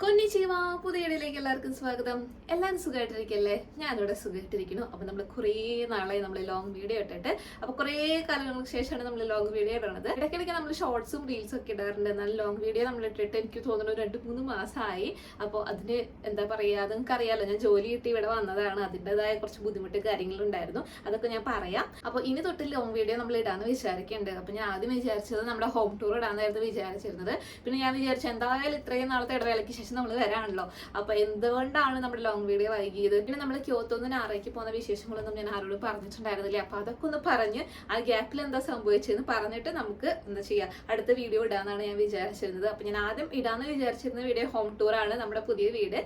con പുതിയ ഇടയിലേക്ക് എല്ലാവർക്കും സ്വാഗതം. എല്ലാവരും സുഖമായിട്ടിരിക്കല്ലേ? ഞാനിവിടെ സുഖമായിട്ടിരിക്കുന്നു. അപ്പൊ നമ്മൾ കുറേ നാളായി നമ്മൾ ലോങ് വീഡിയോ ഇട്ടിട്ട്. അപ്പോൾ കുറേ കാലങ്ങൾക്ക് ശേഷമാണ് നമ്മൾ ലോങ് വീഡിയോ ഇടുന്നത് ഇടയ്ക്കിടയ്ക്ക് നമ്മൾ ഷോർട്സും റീൽസും ഒക്കെ ഇടാറുണ്ട്. എന്നാൽ ലോങ് വീഡിയോ നമ്മൾ ഇട്ടിട്ട് എനിക്ക് തോന്നുന്നു രണ്ട് മൂന്ന് മാസമായി. അപ്പോൾ അതിന് എന്താ പറയുക അത് നിങ്ങൾക്ക് അറിയാലോ. ഞാൻ ജോലി കിട്ടി ഇവിടെ വന്നതാണ്. അതിന്റെതായ കുറച്ച് ബുദ്ധിമുട്ട് കാര്യങ്ങളുണ്ടായിരുന്നു. അതൊക്കെ ഞാൻ പറയാം. അപ്പോൾ ഇനി തൊട്ട് ലോങ് വീഡിയോ നമ്മൾ ഇടാന്ന് വിചാരിക്കുന്നുണ്ട് അപ്പോൾ ഞാൻ ആദ്യം വിചാരിച്ചത് നമ്മുടെ ഹോം ടൂർ ഇടാന്നായിരുന്നു വിചാരിച്ചിരുന്നത്. പിന്നെ ഞാൻ വിചാരിച്ചു എന്തായാലും ഇത്രയും നാളത്തെ ഇടവേളയ്ക്ക് ശേഷം നമ്മൾ വരാണല്ലോ. അപ്പൊ എന്തുകൊണ്ടാണ് നമ്മുടെ ലോങ് വീഡിയോ വൈകിയത്? പിന്നെ നമ്മൾ ക്യോത്തോന്ന് നാറയ്ക്ക് പോകുന്ന വിശേഷങ്ങളൊന്നും ഞാൻ ആരോടും പറഞ്ഞിട്ടുണ്ടായിരുന്നില്ലേ. അപ്പൊ അതൊക്കെ ഒന്ന് പറഞ്ഞ് ആ ഗ്യാപ്പിൽ എന്താ സംഭവിച്ചതെന്ന് പറഞ്ഞിട്ട് നമുക്ക് എന്താ ചെയ്യാം? അടുത്ത വീഡിയോ ഇടാന്നാണ് ഞാൻ വിചാരിച്ചിരുന്നത്. അപ്പൊ ഞാൻ ആദ്യം ഇടാന്ന് വിചാരിച്ചിരുന്ന വീഡിയോ ഹോം ടൂർ ആണ് നമ്മുടെ പുതിയ വീട്.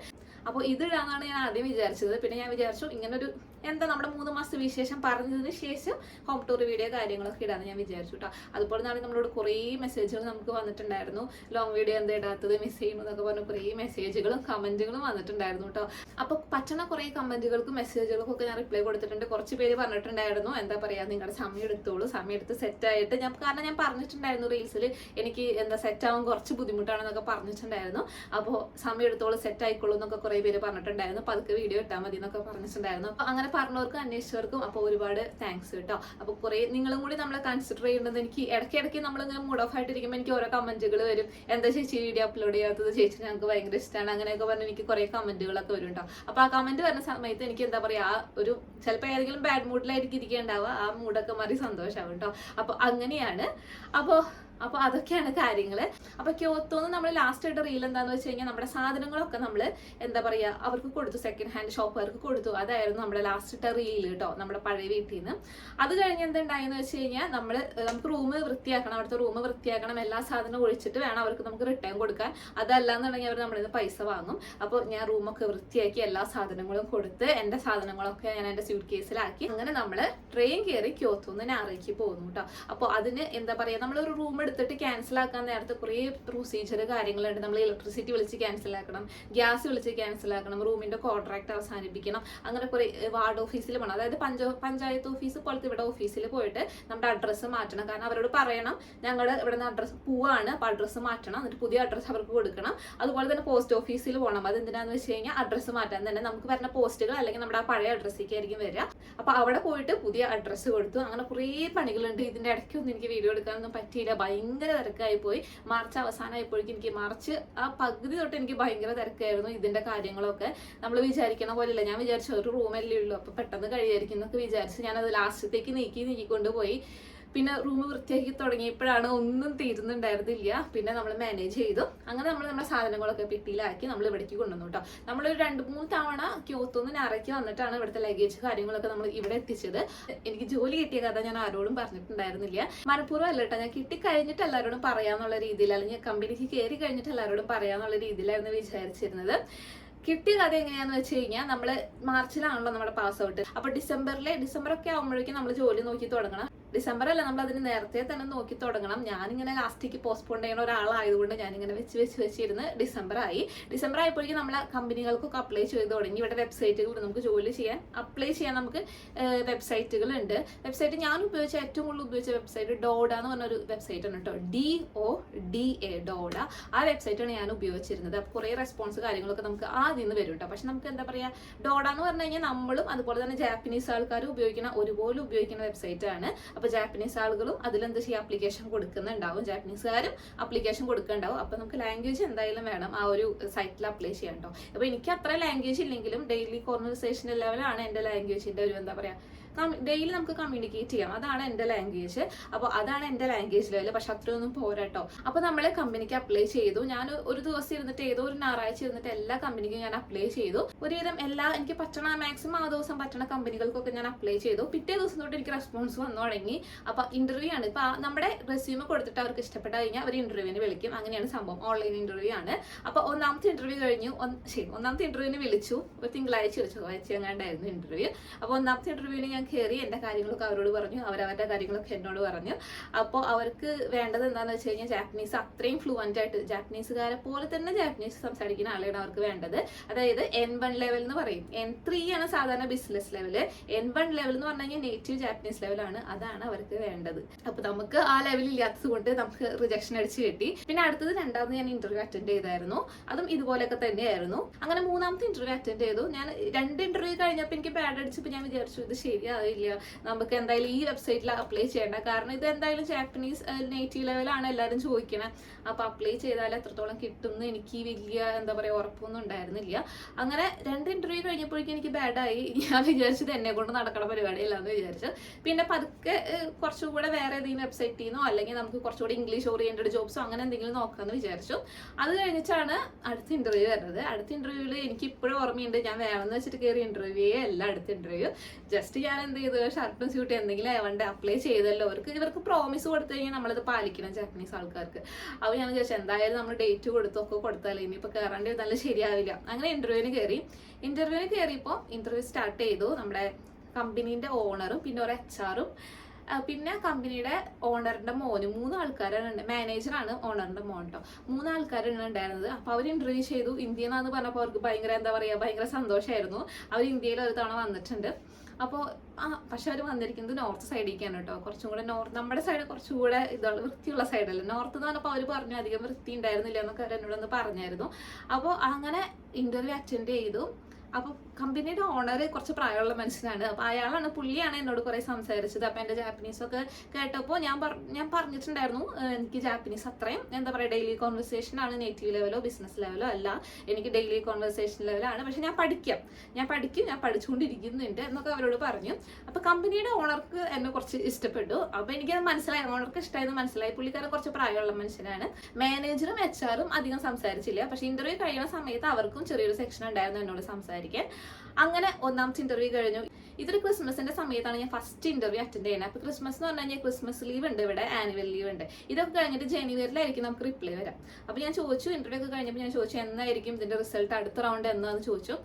അപ്പോൾ ഇത് ഇടാന്നാണ് ഞാൻ ആദ്യം വിചാരിച്ചത്. പിന്നെ ഞാൻ വിചാരിച്ചു ഒരു എന്താ നമ്മുടെ മൂന്ന് മാസത്തെ വിശേഷം പറഞ്ഞതിന് ശേഷം ഹോം ടൂർ വീഡിയോ കാര്യങ്ങളൊക്കെ ഇടാന്ന് ഞാൻ വിചാരിച്ചു കേട്ടോ അതുപോലെ തന്നെ നമ്മളോട് കുറേ മെസ്സേജുകൾ നമുക്ക് വന്നിട്ടുണ്ടായിരുന്നു. ലോങ് വീഡിയോ എന്താ ഇടാത്തത് മിസ് ചെയ്യുന്നു എന്നൊക്കെ പറഞ്ഞ് കുറേ മെസ്സേജുകളും കമന്റുകളും വന്നിട്ടുണ്ടായിരുന്നു കേട്ടോ അപ്പോൾ പറ്റണ കുറേ കമന്റുകൾക്കും മെസ്സേജുകൾക്കും ഒക്കെ ഞാൻ റിപ്ലൈ കൊടുത്തിട്ടുണ്ട്. കുറച്ച് പേര് പറഞ്ഞിട്ടുണ്ടായിരുന്നു. എന്താ പറയാ നിങ്ങളുടെ സമയം എടുത്തോളൂ. സമയം എടുത്ത് സെറ്റ് ആയിട്ട് ഞാൻ കാരണം ഞാൻ പറഞ്ഞിട്ടുണ്ടായിരുന്നു റീൽസിൽ എനിക്ക് എന്താ സെറ്റ് ആവാൻ കുറച്ച് ബുദ്ധിമുട്ടാണെന്നൊക്കെ പറഞ്ഞിട്ടുണ്ടായിരുന്നു. അപ്പോൾ സമയം എടുത്തോളൂ സെറ്റ് ആയിക്കോളൂ എന്നൊക്കെ പേര് പറഞ്ഞിട്ടുണ്ടായിരുന്നു. അപ്പോൾ അതൊക്കെ വീഡിയോ ഇട്ടാൽ മതി എന്നൊക്കെ പറഞ്ഞിട്ടുണ്ടായിരുന്നു. അപ്പോൾ അങ്ങനെ പറഞ്ഞവർക്കും അന്വേഷിച്ചവർക്കും അപ്പോൾ ഒരുപാട് താങ്ക്സ് കേട്ടോ. അപ്പോൾ കുറേ നിങ്ങളും കൂടി നമ്മളെ കൺസിഡർ ചെയ്യുന്നത് എനിക്ക് ഇടയ്ക്കിടയ്ക്ക് നമ്മളിങ്ങനെ മൂഡ് ഓഫ് ആയിട്ടിരിക്കുമ്പോൾ എനിക്ക് ഓരോ കമന്റുകൾ വരും. എന്താ ചേച്ചി വീഡിയോ അപ്ലോഡ് ചെയ്യാത്തത്? ചേച്ചി ഞങ്ങൾക്ക് ഭയങ്കര ഇഷ്ടമാണ് അങ്ങനെയൊക്കെ പറഞ്ഞ് എനിക്ക് കുറേ കമന്റുകളൊക്കെ വരും കേട്ടോ. അപ്പോൾ ആ കമന്റ് വരുന്ന സമയത്ത് എനിക്ക് എന്താ പറയുക ആ ഒരു ചിലപ്പോൾ ഏതെങ്കിലും ബാഡ് മൂഡിലായിരിക്കും ഇരിക്കേണ്ടാവുക. ആ മൂഡൊക്കെ മാറി സന്തോഷമാവും കേട്ടോ. അപ്പോൾ അങ്ങനെയാണ്. അപ്പോൾ അപ്പോൾ അതൊക്കെയാണ് കാര്യങ്ങൾ അപ്പോൾ ക്യോത്തോന്ന് നമ്മൾ ലാസ്റ്റ് ആയിട്ട് റീൽ എന്താന്ന് വെച്ച് കഴിഞ്ഞാൽ നമ്മുടെ സാധനങ്ങളൊക്കെ നമ്മൾ എന്താ പറയുക അവർക്ക് കൊടുത്തു സെക്കൻഡ് ഹാൻഡ് ഷോപ്പുകാർക്ക് കൊടുത്തു. അതായിരുന്നു നമ്മുടെ ലാസ്റ്റ് ഇട്ട റീൽ കേട്ടോ നമ്മുടെ പഴയ വീട്ടിൽ നിന്ന് അത് കഴിഞ്ഞ് എന്തുണ്ടായെന്ന് വെച്ച് കഴിഞ്ഞാൽ നമ്മൾ നമുക്ക് റൂം വൃത്തിയാക്കണം അവിടുത്തെ റൂം വൃത്തിയാക്കണം എല്ലാ സാധനവും ഒഴിച്ചിട്ട് വേണം അവർക്ക് നമുക്ക് റിട്ടേൺ കൊടുക്കാൻ. അതല്ല എന്നുണ്ടെങ്കിൽ അവർ നമ്മളിൽ നിന്ന് പൈസ വാങ്ങും. അപ്പോൾ ഞാൻ റൂമൊക്കെ വൃത്തിയാക്കി എല്ലാ സാധനങ്ങളും കൊടുത്ത് എന്റെ സാധനങ്ങളൊക്കെ ഞാൻ എന്റെ സ്യൂട്ട് കേസിലാക്കി അങ്ങനെ നമ്മൾ ട്രെയിൻ കയറി ക്യോത്തുനിന്ന് ഞാറേക്ക് പോകുന്നു കേട്ടോ അപ്പോൾ അതിന് എന്താ പറയുക നമ്മളൊരു റൂം എടുത്തിട്ട് ക്യാൻസൽ ആക്കാൻ നേരത്തെ കുറേ പ്രൊസീജിയർ കാര്യങ്ങളുണ്ട്. നമ്മൾ ഇലക്ട്രിസിറ്റി വിളിച്ച് ക്യാൻസൽ ആക്കണം ഗ്യാസ് വിളിച്ച് ക്യാൻസൽ ആക്കണം റൂമിന്റെ കോൺട്രാക്ട് അവസാനിപ്പിക്കണം അങ്ങനെ കുറേ വാർഡ് ഓഫീസിൽ പോകണം അതായത് പഞ്ച പഞ്ചായത്ത് ഓഫീസ് പോലത്തെ ഇവിടെ ഓഫീസിൽ പോയിട്ട് നമ്മുടെ അഡ്രസ്സ് മാറ്റണം. കാരണം അവരോട് പറയണം ഞങ്ങൾ ഇവിടെ നിന്ന് അഡ്രസ്സ് പോവാണ് അപ്പോൾ അഡ്രസ്സ് മാറ്റണം. എന്നിട്ട് പുതിയ അഡ്രസ്സ് അവർക്ക് കൊടുക്കണം. അതുപോലെ തന്നെ പോസ്റ്റ് ഓഫീസിൽ പോകണം അത് എന്തിനാന്ന് വെച്ച് കഴിഞ്ഞാൽ അഡ്രസ്സ് മാറ്റാൻ തന്നെ. നമുക്ക് വരുന്ന പോസ്റ്റുകൾ അല്ലെങ്കിൽ നമ്മുടെ ആ പഴയ അഡ്രസ്സിലേക്ക് ആയിരിക്കും വരിക. അപ്പോൾ അവിടെ പോയിട്ട് പുതിയ അഡ്രസ്സ് കൊടുത്തു. അങ്ങനെ കുറേ പണികളുണ്ട്. ഇതിന്റെ ഇടയ്ക്കൊന്നും എനിക്ക് വീഡിയോ എടുക്കാനൊന്നും പറ്റിയില്ല. ഭയങ്കര തിരക്കായി പോയി മാർച്ച് അവസാനമായപ്പോഴേക്കും എനിക്ക് മാർച്ച് ആ പകുതി തൊട്ട് എനിക്ക് ഭയങ്കര തിരക്കായിരുന്നു ഇതിന്റെ കാര്യങ്ങളൊക്കെ. നമ്മൾ വിചാരിക്കണ പോലെയല്ല. ഞാൻ വിചാരിച്ചു ഒരു റൂമല്ലേ ഉള്ളൂ. അപ്പൊ പെട്ടെന്ന് കഴിയായിരിക്കും എന്നൊക്കെ വിചാരിച്ച് ഞാനത് ലാസ്റ്റത്തേക്ക് നീക്കി നീക്കിക്കൊണ്ട് പോയി. പിന്നെ റൂം വൃത്തിയാക്കി തുടങ്ങിയപ്പോഴാണ് ഒന്നും തീരുന്നുണ്ടായിരുന്നില്ല. പിന്നെ നമ്മൾ മാനേജ് ചെയ്തു. അങ്ങനെ നമ്മൾ നമ്മുടെ സാധനങ്ങളൊക്കെ പെട്ടിയിലാക്കി നമ്മൾ ഇവിടേക്ക് കൊണ്ടുവന്നു കേട്ടോ നമ്മളൊരു രണ്ട് മൂന്ന് തവണ ക്യൂത്തൊന്നും ഞാറയ്ക്ക് വന്നിട്ടാണ് ഇവിടുത്തെ ലഗേജ് കാര്യങ്ങളൊക്കെ നമ്മൾ ഇവിടെ എത്തിച്ചത്. എനിക്ക് ജോലി കിട്ടിയ കഥ ഞാൻ ആരോടും പറഞ്ഞിട്ടുണ്ടായിരുന്നില്ല. മനഃപൂർവം അല്ല കേട്ടോ ഞാൻ കിട്ടിക്കഴിഞ്ഞിട്ട് എല്ലാവരോടും പറയാന്നുള്ള രീതിയിൽ അല്ലെങ്കിൽ കമ്പനിക്ക് കയറി കഴിഞ്ഞിട്ട് എല്ലാവരോടും പറയാന്നുള്ള രീതിയിലായിരുന്നു വിചാരിച്ചിരുന്നത്. കിട്ടിയ കഥ എങ്ങനെയാന്ന് വെച്ച് കഴിഞ്ഞാൽ നമ്മൾ മാർച്ചിലാണല്ലോ നമ്മുടെ പാസ് ഔട്ട് അപ്പൊ ഡിസംബറിലെ ഡിസംബർ ഒക്കെ ആകുമ്പോഴേക്കും നമ്മൾ ജോലി നോക്കി തുടങ്ങണം. ഡിസംബർ അല്ല നമ്മൾ അതിന് നേരത്തെ തന്നെ നോക്കി തുടങ്ങണം. ഞാനിങ്ങനെ ലാസ്റ്റിക്ക് പോസ്റ്റ്പോൺ ചെയ്യുന്ന ഒരാളായതുകൊണ്ട് ഞാനിങ്ങനെ വെച്ച് വെച്ച് വെച്ചിരുന്ന് ഡിസംബർ ആയി ഡിസംബർ ആയപ്പോഴേക്കും നമ്മളെ കമ്പനികൾക്കൊക്കെ അപ്ലൈ ചെയ്ത് തുടങ്ങി. ഇവിടെ വെബ്സൈറ്റുകൾ നമുക്ക് ജോലി ചെയ്യാൻ അപ്ലൈ ചെയ്യാൻ നമുക്ക് വെബ്സൈറ്റുകൾ ഉണ്ട് വെബ്സൈറ്റ് ഞാൻ ഉപയോഗിച്ച ഏറ്റവും കൂടുതൽ ഉപയോഗിച്ച വെബ്സൈറ്റ് ഡോഡ എന്ന് പറഞ്ഞൊരു വെബ്സൈറ്റ് ആണ് കേട്ടോ. D O D A Doda. ആ വെബ്സൈറ്റാണ് ഞാൻ ഉപയോഗിച്ചിരുന്നത്. അപ്പോൾ കുറേ റെസ്പോൺസ് കാര്യങ്ങളൊക്കെ നമുക്ക് ആദ്യം നിന്ന് വരും കേട്ടോ. പക്ഷെ നമുക്ക് എന്താ പറയുക ഡോഡ എന്ന് പറഞ്ഞു കഴിഞ്ഞാൽ നമ്മളും അതുപോലെ തന്നെ ജാപ്പനീസ് ആൾക്കാരും ഉപയോഗിക്കുന്ന ഒരുപോലെ ഉപയോഗിക്കുന്ന വെബ്സൈറ്റ് ആണ്. അപ്പോൾ ജാപ്പനീസ് ആളുകളും അതിലെന്ത് ചെയ്യുക അപ്ലിക്കേഷൻ കൊടുക്കുന്നുണ്ടാവും. ജാപ്പനീസുകാരും അപ്ലിക്കേഷൻ കൊടുക്കുന്നുണ്ടാവും. അപ്പോൾ നമുക്ക് ലാംഗ്വേജ് എന്തായാലും വേണം. ആ ഒരു സൈറ്റിൽ അപ്ലൈ ചെയ്യാൻ കേട്ടോ അപ്പോൾ എനിക്ക് അത്ര ലാംഗ്വേജ് ഇല്ലെങ്കിലും ഡെയിലി കോൺവെർസേഷൻ ലെവലാണ് എന്റെ ലാംഗ്വേജിന്റെ ഒരു എന്താ പറയുക ഡെയിലി നമുക്ക് കമ്മ്യൂണിക്കേറ്റ് ചെയ്യാം. അതാണ് എന്റെ ലാംഗ്വേജ് അപ്പോൾ അതാണ് എന്റെ ലാംഗ്വേജ് ലെവൽ പക്ഷെ അത്രയൊന്നും പോരാട്ടോ അപ്പോൾ നമ്മൾ കമ്പനിക്ക് അപ്ലൈ ചെയ്തു. ഞാൻ ഒരു ദിവസം ഇരുന്നിട്ട് ഏതോ ഒരു ഞായറാഴ്ച ഇരുന്നിട്ട് എല്ലാ കമ്പനിക്കും ഞാൻ അപ്ലൈ ചെയ്തു. ഒരുവിധം എല്ലാ എനിക്ക് പറ്റണ മാക്സിമം ആ ദിവസം പറ്റണ കമ്പനികൾക്കൊക്കെ ഞാൻ അപ്ലൈ ചെയ്തു. പിറ്റേ ദിവസം തൊട്ട് എനിക്ക് റെസ്പോൺസ് വന്നു തുടങ്ങി. അപ്പോൾ ഇന്റർവ്യൂ ആണ്. ഇപ്പോൾ നമ്മുടെ റെസ്യൂമ് കൊടുത്തിട്ട് അവർക്ക് ഇഷ്ടപ്പെട്ട കഴിഞ്ഞാൽ അവർ ഇന്റർവ്യൂവിന് വിളിക്കും. അങ്ങനെയാണ് സംഭവം. ഓൺലൈൻ ഇന്റർവ്യൂ ആണ്. അപ്പോൾ ഒന്നാമത്തെ ഇന്റർവ്യൂ കഴിഞ്ഞു. ശരി ഒന്നാമത്തെ ഇന്റർവ്യൂവിന് വിളിച്ചു. ഒരു തിങ്കളാഴ്ച വിളിച്ചു എങ്ങാണ്ടായിരുന്നു ഇന്റർവ്യൂ അപ്പോൾ ഒന്നാമത്തെ ഇന്റർവ്യൂവിന് ഞാൻ ഞാൻ കയറി എന്റെ കാര്യങ്ങളൊക്കെ അവരോട് പറഞ്ഞു. അവരവരുടെ കാര്യങ്ങളൊക്കെ എന്നോട് പറഞ്ഞു. അപ്പോൾ അവർക്ക് വേണ്ടത് എന്താണെന്ന് വെച്ച് കഴിഞ്ഞാൽ ജാപ്പനീസ് അത്രയും ഫ്ലുവന്റ് ആയിട്ട് ജാപ്പനീസുകാരെ പോലെ തന്നെ ജാപ്പനീസ് സംസാരിക്കുന്ന ആളെയാണ് അവർക്ക് വേണ്ടത്. അതായത് എൻ വൺ ലെവൽ എന്ന് പറയും. എൻ ത്രീ ആണ് സാധാരണ business level N one level എന്ന് പറഞ്ഞു കഴിഞ്ഞാൽ നേറ്റീവ് ജാപ്പനീസ് ലെവലാണ് അതാണ് അവർക്ക് വേണ്ടത്. അപ്പോൾ നമുക്ക് ആ ലെവൽ ഇല്ലാത്തത് കൊണ്ട് നമുക്ക് റിജക്ഷൻ അടിച്ച് കിട്ടി. പിന്നെ അടുത്തത് രണ്ടാമത് ഞാൻ ഇന്റർവ്യൂ അറ്റൻഡ് ചെയ്തായിരുന്നു. അതും ഇതുപോലെയൊക്കെ തന്നെയായിരുന്നു. അങ്ങനെ മൂന്നാമത്തെ ഇന്റർവ്യൂ അറ്റൻഡ് ചെയ്തു. ഞാൻ രണ്ട് ഇന്റർവ്യൂ കഴിഞ്ഞപ്പോൾ എനിക്ക് ബാഡ് അടിച്ചപ്പോൾ ഞാൻ വിചാരിച്ചു ഇത് ശരിയാവില്ല നമുക്ക് എന്തായാലും ഈ വെബ്സൈറ്റിൽ അപ്ലൈ ചെയ്യേണ്ട. കാരണം ഇത് എന്തായാലും ജാപ്പനീസ് നേറ്റീവ് ലെവലാണ് എല്ലാവരും ചോദിക്കണേ. അപ്പോൾ അപ്ലൈ ചെയ്താൽ എത്രത്തോളം കിട്ടുന്ന് എനിക്ക് വലിയ എന്താ പറയുക ഉറപ്പൊന്നും ഉണ്ടായിരുന്നില്ല. അങ്ങനെ രണ്ട് ഇന്റർവ്യൂ കഴിഞ്ഞപ്പോഴേക്കും എനിക്ക് ബാഡായി ഞാൻ വിചാരിച്ചത് എന്നെ കൊണ്ട് നടക്കണ പരിപാടിയല്ല എന്ന് വിചാരിച്ചു. പിന്നെ പതുക്കെ കുറച്ചുകൂടെ വേറെ ഏതെങ്കിലും വെബ്സൈറ്റിൽ നിന്നോ അല്ലെങ്കിൽ നമുക്ക് കുറച്ചുകൂടി ഇംഗ്ലീഷ് ഓറിയന്റഡ് ജോബ്സോ അങ്ങനെ എന്തെങ്കിലും നോക്കാമെന്ന് വിചാരിച്ചു. അത് കഴിഞ്ഞിട്ടാണ് അടുത്ത ഇന്റർവ്യൂ വരുന്നത്. അടുത്ത ഇന്റർവ്യൂവിൽ എനിക്ക് ഇപ്പോഴും ഓർമ്മയുണ്ട്. ഞാൻ വേണമെന്ന് വെച്ചിട്ട് കയറി ഇന്റർവ്യൂ അല്ല അടുത്ത ഇന്റർവ്യൂ ജസ്റ്റ് ഞാൻ എന്ത് ചെയ്തു? ഷർട്ടും സ്യൂട്ടും എന്തെങ്കിലും അയവണ്ട് അപ്ലൈ ചെയ്തല്ലോ. അവർക്ക് ഇവർക്ക് പ്രോമിസ് കൊടുത്തു കഴിഞ്ഞാൽ നമ്മളത് പാലിക്കണം ജാപ്പനീസ് ആൾക്കാർക്ക്. അപ്പോൾ ഞാൻ വിചാരിച്ചു എന്തായാലും നമ്മൾ ഡേറ്റ് കൊടുത്തൊക്കെ കൊടുത്താലേ ഇനിയിപ്പോൾ കയറേണ്ടി നല്ല ശരിയാവില്ല. അങ്ങനെ ഇന്റർവ്യൂവിന് കയറി ഇന്റർവ്യൂവിന് കയറിയപ്പോൾ ഇന്റർവ്യൂ സ്റ്റാർട്ട് ചെയ്തു നമ്മുടെ കമ്പനീന്റെ ഓണറും പിന്നെ ഒരു എച്ച് ആറും പിന്നെ കമ്പനിയുടെ ഓണറിന്റെ മോനും മൂന്ന് ആൾക്കാരാണ് മാനേജറാണ് ഓണറിന്റെ മോൻ കേട്ടോ മൂന്ന് ആൾക്കാരാണ് ഉണ്ടായിരുന്നത്. അപ്പൊ അവർ ഇന്റർവ്യൂ ചെയ്തു. ഇന്ത്യന്നാന്ന് പറഞ്ഞപ്പോൾ അവർക്ക് ഭയങ്കര എന്താ പറയാ ഭയങ്കര സന്തോഷമായിരുന്നു അവർ ഇന്ത്യയിൽ ഒരു തവണ വന്നിട്ടുണ്ട്. അപ്പോൾ ആ പക്ഷെ അവർ വന്നിരിക്കുന്നത് നോർത്ത് സൈഡിലേക്കാണ് കേട്ടോ. കുറച്ചും കൂടെ നോർത്ത് നമ്മുടെ സൈഡ് കുറച്ചും കൂടെ ഇതുള്ള വൃത്തിയുള്ള സൈഡല്ലേ നോർത്ത് എന്ന് പറഞ്ഞപ്പോൾ അവർ പറഞ്ഞു അധികം വൃത്തി ഉണ്ടായിരുന്നില്ല എന്നൊക്കെ അവർ എന്നോടൊന്ന് പറഞ്ഞായിരുന്നു. അപ്പോൾ അങ്ങനെ ഇന്റർവ്യൂ അറ്റൻഡ് ചെയ്തു. അപ്പൊ കമ്പനിയുടെ ഓണർ കുറച്ച് പ്രായമുള്ള മനുഷ്യനാണ്. അപ്പോൾ അയാളാണ് പുള്ളിയാണ് എന്നോട് കുറേ സംസാരിച്ചത്. അപ്പോൾ എന്റെ ജാപ്പനീസ് ഒക്കെ കേട്ടപ്പോൾ ഞാൻ ഞാൻ പറഞ്ഞിട്ടുണ്ടായിരുന്നു എനിക്ക് ജാപ്പനീസ് അത്രയും എന്താ പറയുക ഡെയിലി കോൺവെർസേഷൻ ആണ് നേറ്റീവ് ലെവലോ ബിസിനസ് ലെവലോ അല്ല. എനിക്ക് ഡെയിലി കോൺവെർസേഷൻ ലെവലാണ് പക്ഷെ ഞാൻ പഠിക്കാം. ഞാൻ പഠിക്കും ഞാൻ പഠിച്ചുകൊണ്ടിരിക്കുന്നുണ്ട് എന്നൊക്കെ അവരോട് പറഞ്ഞു. അപ്പോൾ കമ്പനിയുടെ ഓണർക്ക് എന്നെ കുറച്ച് ഇഷ്ടപ്പെട്ടു. അപ്പോൾ എനിക്കത് മനസ്സിലായി. ഓണർക്ക് ഇഷ്ടമായെന്ന് മനസ്സിലായി. പുള്ളിക്കാരൻ കുറച്ച് പ്രായമുള്ള മനുഷ്യനാണ്. മാനേജറും എച്ച് ആറും അധികം സംസാരിച്ചില്ല. പക്ഷേ ഇന്റർവ്യൂ കഴിയുന്ന സമയത്ത് അവർക്കും ചെറിയൊരു സെക്ഷൻ ഉണ്ടായിരുന്നു എന്നോട് സംസാരിക്കാൻ അങ്ങനെ ഒന്നാമത്തെ ഇന്റർവ്യൂ കഴിഞ്ഞു. ഇതൊരു ക്രിസ്മസിന്റെ സമയത്താണ് ഞാൻ ഫസ്റ്റ് ഇന്റർവ്യൂ അറ്റൻഡ് ചെയ്യുന്നത്. അപ്പൊ ക്രിസ്മസ് എന്ന് പറഞ്ഞു കഴിഞ്ഞാൽ ക്രിസ്മസ് ലീവ് ഉണ്ട് ഇവിടെ ആനുവൽ ലീവ് ഉണ്ട്. ഇതൊക്കെ കഴിഞ്ഞിട്ട് ജനുവരിയിലായിരിക്കും നമുക്ക് റിപ്ലൈ വരാം. അപ്പൊ ഞാൻ ചോദിച്ചു ഇന്റർവ്യൂ ഒക്കെ കഴിഞ്ഞപ്പോൾ ഞാൻ ചോദിച്ചു എന്നായിരിക്കും ഇതിന്റെ റിസൾട്ട് അടുത്ത റൗണ്ട് എന്നാന്ന് ചോദിച്ചു.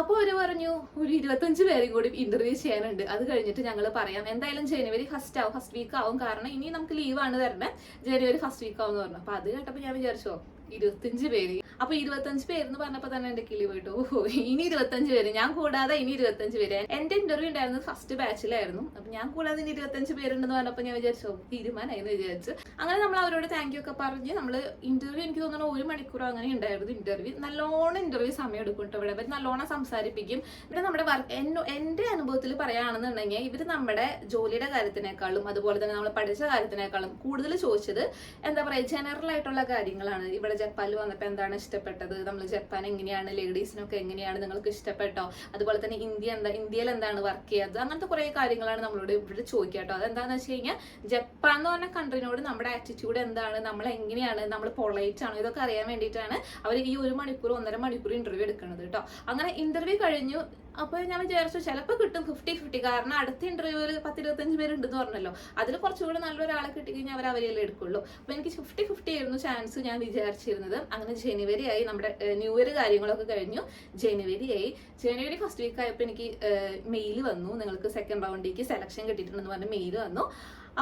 അപ്പോൾ അവർ പറഞ്ഞു ഒരു ഇരുപത്തഞ്ച് പേരും കൂടി ഇന്റർവ്യൂ ചെയ്യാനുണ്ട്. അത് കഴിഞ്ഞിട്ട് ഞങ്ങൾ പറയാം. എന്തായാലും ജനുവരി ഫസ്റ്റ് ആവും ഫസ്റ്റ് വീക്ക് ആവും. കാരണം ഇനി നമുക്ക് ലീവാണ് തരണേ ജനുവരി ഫസ്റ്റ് വീക്ക് ആവും എന്ന് പറഞ്ഞു. അപ്പൊ അത് കേട്ടപ്പോൾ ഞാൻ വിചാരിച്ചോ ഇരുപത്തഞ്ച് പേര്. അപ്പൊ ഇരുപത്തഞ്ച് പേര് എന്ന് പറഞ്ഞപ്പോ തന്നെ എന്റെ കിളി പോയിട്ട് ഓഹോ ഇനി ഇരുപത്തഞ്ച് പേര്. ഞാൻ കൂടാതെ ഇനി ഇരുപത്തഞ്ച് പേര്. എന്റെ ഇന്റർവ്യൂ ഉണ്ടായിരുന്നു ഫസ്റ്റ് ബാച്ചിലായിരുന്നു അപ്പൊ ഞാൻ കൂടാതെ ഇനി ഇരുപത്തഞ്ച് പേരുണ്ടെന്ന് പറഞ്ഞപ്പോ ഞാൻ വിചാരിച്ചു "ഓ, തീരുമാനമായി എന്ന് വിചാരിച്ചു. അങ്ങനെ നമ്മൾ അവരോട് താങ്ക് യു ഒക്കെ പറഞ്ഞ് നമ്മൾ ഇന്റർവ്യൂ എനിക്ക് തോന്നുന്നു ഒരു മണിക്കൂർ അങ്ങനെ ഉണ്ടായിരുന്നു ഇന്റർവ്യൂ നല്ലോണം ഇന്റർവ്യൂ സമയം എടുക്കും ഇവിടെ. ഇവർ നല്ലോണം സംസാരിപ്പിക്കും. ഇവിടെ നമ്മുടെ എന്റെ അനുഭവത്തിൽ പറയുകയാണെന്നുണ്ടെങ്കിൽ ഇവർ നമ്മുടെ ജോലിയുടെ കാര്യത്തിനേക്കാളും അതുപോലെ തന്നെ നമ്മൾ പഠിച്ച കാര്യത്തിനേക്കാളും കൂടുതൽ ചോദിച്ചത് എന്താ പറയുക ജനറൽ ആയിട്ടുള്ള കാര്യങ്ങളാണ്. ഇവിടെ ജപ്പാനിൽ വന്നപ്പോൾ എന്താണ് ഇഷ്ടപ്പെട്ടത്? നമ്മൾ ജപ്പാൻ എങ്ങനെയാണ്? ലേഡീസിനൊക്കെ എങ്ങനെയാണ് നിങ്ങൾക്ക് ഇഷ്ടപ്പെട്ടോ? അതുപോലെ തന്നെ ഇന്ത്യ എന്താ ഇന്ത്യയിൽ എന്താണ് വർക്ക് ചെയ്യാത്തത്? അങ്ങനത്തെ കുറേ കാര്യങ്ങളാണ് നമ്മളോട് ഇവിടെ ചോദിക്കുക കേട്ടോ. അതെന്താണെന്ന് വെച്ച് കഴിഞ്ഞാൽ ജപ്പാൻ എന്ന് പറഞ്ഞ കൺട്രിനോട് നമ്മുടെ ആറ്റിറ്റ്യൂഡ് എന്താണ്? നമ്മൾ എങ്ങനെയാണ്? നമ്മൾ പൊളൈറ്റ് ആണോ? ഇതൊക്കെ അറിയാൻ വേണ്ടിയിട്ടാണ് അവർ ഈ ഒരു മണിക്കൂർ ഒന്നര മണിക്കൂർ ഇന്റർവ്യൂ എടുക്കുന്നത് കേട്ടോ. അങ്ങനെ ഇന്റർവ്യൂ കഴിഞ്ഞു അപ്പോൾ ഞാൻ വിചാരിച്ചു ചിലപ്പോൾ കിട്ടും ഫിഫ്റ്റി ഫിഫ്റ്റി കാരണം അടുത്ത ഇന്റർവ്യൂവിൽ പത്ത് ഇരുപത്തഞ്ച് പേരുണ്ടെന്ന് പറഞ്ഞല്ലോ. അതിൽ കുറച്ചുകൂടി നല്ലൊരാളെ കിട്ടിക്കഴിഞ്ഞാൽ അവർ അവരെയല്ലേ എടുക്കുള്ളൂ. അപ്പോൾ എനിക്ക് ഫിഫ്റ്റി ഫിഫ്റ്റി ആയിരുന്നു ചാൻസ് ഞാൻ വിചാരിച്ചിരുന്നത്. അങ്ങനെ ജനുവരി ആയി നമ്മുടെ ന്യൂ ഇയർ കാര്യങ്ങളൊക്കെ കഴിഞ്ഞു. ജനുവരി ആയി. ജനുവരി ഫസ്റ്റ് വീക്ക് ആയപ്പോൾ എനിക്ക് മെയിൽ വന്നു. നിങ്ങൾക്ക് സെക്കൻഡ് റൗണ്ടിലേക്ക് സെലക്ഷൻ കിട്ടിയിട്ടുണ്ടെന്ന് പറഞ്ഞ മെയിൽ വന്നു.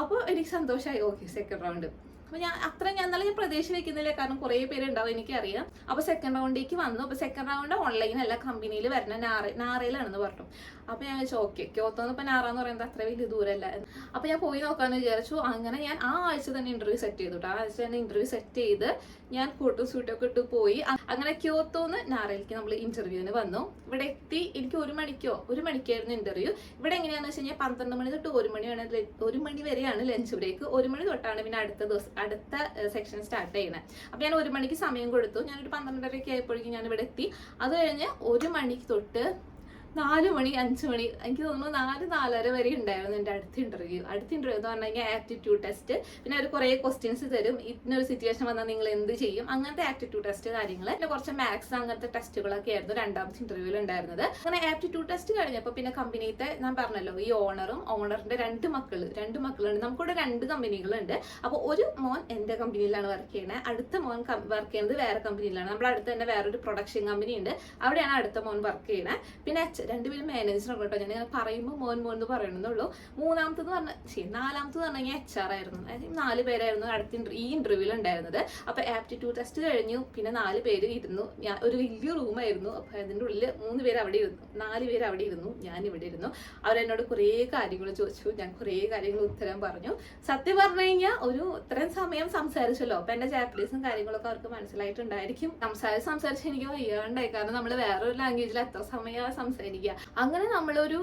അപ്പോൾ എനിക്ക് സന്തോഷമായി ഓക്കെ സെക്കൻഡ് റൗണ്ട് അപ്പൊ ഞാൻ അത്ര ഞാൻ എന്നാലും ഞാൻ പ്രതീക്ഷ വെക്കുന്നില്ല കാരണം കുറേ പേരുണ്ടാവും എനിക്കറിയാം. അപ്പൊ സെക്കൻഡ് റൗണ്ടിലേക്ക് വന്നു. അപ്പൊ സെക്കൻഡ് റൗണ്ട് ഓൺലൈൻ അല്ല കമ്പനിയിൽ വരുന്ന നാറ നാറയിലാണെന്ന് പറഞ്ഞു. അപ്പൊ ഞാൻ വെച്ചു ഓക്കെ ക്യോത്തോന്ന് ഇപ്പൊ നാറ എന്ന് പറയുന്നത് അത്ര വലിയ ദൂരമല്ല അപ്പൊ ഞാൻ പോയി നോക്കാന്ന് വിചാരിച്ചു. അങ്ങനെ ഞാൻ ആ ആഴ്ച തന്നെ ഇന്റർവ്യൂ സെറ്റ് ചെയ്തു ആ ആഴ്ച തന്നെ ഇന്റർവ്യൂ സെറ്റ് ചെയ്ത് ഞാൻ ഫോട്ടോ ഷൂട്ടൊക്കെ ഇട്ട് പോയി. അങ്ങനെ ക്യോത്തോന്ന് നാറയിലേക്ക് നമ്മൾ ഇന്റർവ്യൂവിന് വന്നു. ഇവിടെ എത്തി. എനിക്ക് ഒരു മണിക്കോ ഒരു മണിക്കായിരുന്നു ഇന്റർവ്യൂ ഇവിടെ എങ്ങനെയാന്ന് വെച്ച് കഴിഞ്ഞാൽ പന്ത്രണ്ട് മണി തൊട്ട് ഒരു മണിയാണ് ലെ- ഒരു മണി വരെയാണ് ലഞ്ച് ബ്രേക്ക് ഒരു മണി തൊട്ടാണ് പിന്നെ അടുത്ത ദിവസം അടുത്ത സെക്ഷൻ സ്റ്റാർട്ട് ചെയ്യുന്നത് അപ്പൊ ഞാൻ ഒരു മണിക്ക് സമയം കൊടുത്തു. ഞാനൊരു പന്ത്രണ്ടരയ്ക്ക് ആയപ്പോഴേക്കും ഞാൻ ഇവിടെ എത്തി. അത് കഴിഞ്ഞ് ഒരു മണിക്ക് തൊട്ട് നാല് മണി അഞ്ച് മണി എനിക്ക് തോന്നുന്നു നാല് നാലര വരെ ഉണ്ടായിരുന്നു എന്റെ അടുത്ത ഇന്റർവ്യൂ അടുത്ത ഇന്റർവ്യൂ എന്ന് പറഞ്ഞു കഴിഞ്ഞാൽ ആപ്റ്റിറ്റ്യൂഡ് ടെസ്റ്റ് പിന്നെ അവർ കുറേ ക്വസ്റ്റ്യൻസ് തരും. ഇന്നൊരു സിറ്റുവേഷൻ വന്നാൽ നിങ്ങൾ എന്ത് ചെയ്യും? അങ്ങനത്തെ ആപ്റ്റിറ്റ്യൂഡ് ടെസ്റ്റ് കാര്യങ്ങൾ. പിന്നെ കുറച്ച് മാത്സ് അങ്ങനത്തെ ടെസ്റ്റുകളൊക്കെ ആയിരുന്നു രണ്ടാമത്തെ ഇന്റർവ്യൂവിൽ ഉണ്ടായിരുന്നത്. അങ്ങനെ ആപ്റ്റിറ്റ്യൂഡ് ടെസ്റ്റ് കഴിഞ്ഞപ്പോൾ പിന്നെ കമ്പനിയിലത്തെ ഞാൻ പറഞ്ഞല്ലോ ഈ ഓണറും ഓണറിന്റെ രണ്ട് മക്കൾ രണ്ട് മക്കളുണ്ട്. നമുക്കിവിടെ രണ്ട് കമ്പനികളുണ്ട്. അപ്പോൾ ഒരു മോൻ എന്റെ കമ്പനിയിലാണ് വർക്ക് ചെയ്യുന്നത്. അടുത്ത മോൻ വർക്ക് ചെയ്യുന്നത് വേറെ കമ്പനിയിലാണ് നമ്മുടെ അടുത്ത് തന്നെ വേറൊരു പ്രൊഡക്ഷൻ കമ്പനി ഉണ്ട്. അവിടെയാണ് അടുത്ത മോൻ വർക്ക് ചെയ്യുന്നത്. പിന്നെ എച്ച് അച്ഛൻ രണ്ടുപേരും മാനേജറാണ് കേട്ടോ. ഞാൻ പറയുമ്പോൾ മോൻ മോൻ എന്ന് പറയണമെന്നുള്ളൂ എന്ന് പറഞ്ഞ ശരി നാലാമത്തെ എന്ന് പറഞ്ഞാൽ എച്ച് ആർ ആയിരുന്നു. അതായത് നാല് പേരായിരുന്നു അടുത്ത ഈ ഇന്റർവ്യൂവിൽ ഉണ്ടായിരുന്നത്. അപ്പോൾ ആപ്റ്റിറ്റ്യൂഡ് ടെസ്റ്റ് കഴിഞ്ഞു. പിന്നെ നാല് പേര് ഇരുന്നു. ഞാൻ ഒരു വലിയ റൂമായിരുന്നു അപ്പോൾ അതിന്റെ ഉള്ളിൽ മൂന്ന് പേര് അവിടെ ഇരുന്നു. നാല് പേര് അവിടെ ഇരുന്നു. ഞാൻ ഇവിടെ ഇരുന്നു. അവരെന്നോട് കുറേ കാര്യങ്ങൾ ചോദിച്ചു. ഞാൻ കുറേ കാര്യങ്ങൾ ഉത്തരം പറഞ്ഞു. സത്യം പറഞ്ഞു കഴിഞ്ഞാൽ ഒരു ഇത്രയും സമയം സംസാരിച്ചല്ലോ. അപ്പൊ എന്റെ ജാപ്പനീസും കാര്യങ്ങളൊക്കെ അവർക്ക് മനസ്സിലായിട്ടുണ്ടായിരിക്കും. സംസാരിച്ച് സംസാരിച്ച് എനിക്ക് വയ്യാണ്ടായി. കാരണം നമ്മൾ വേറൊരു ലാംഗ്വേജിൽ എത്ര സമയമാണ് സംസാരിക്കുക അങ്ങനെ നമ്മളൊരു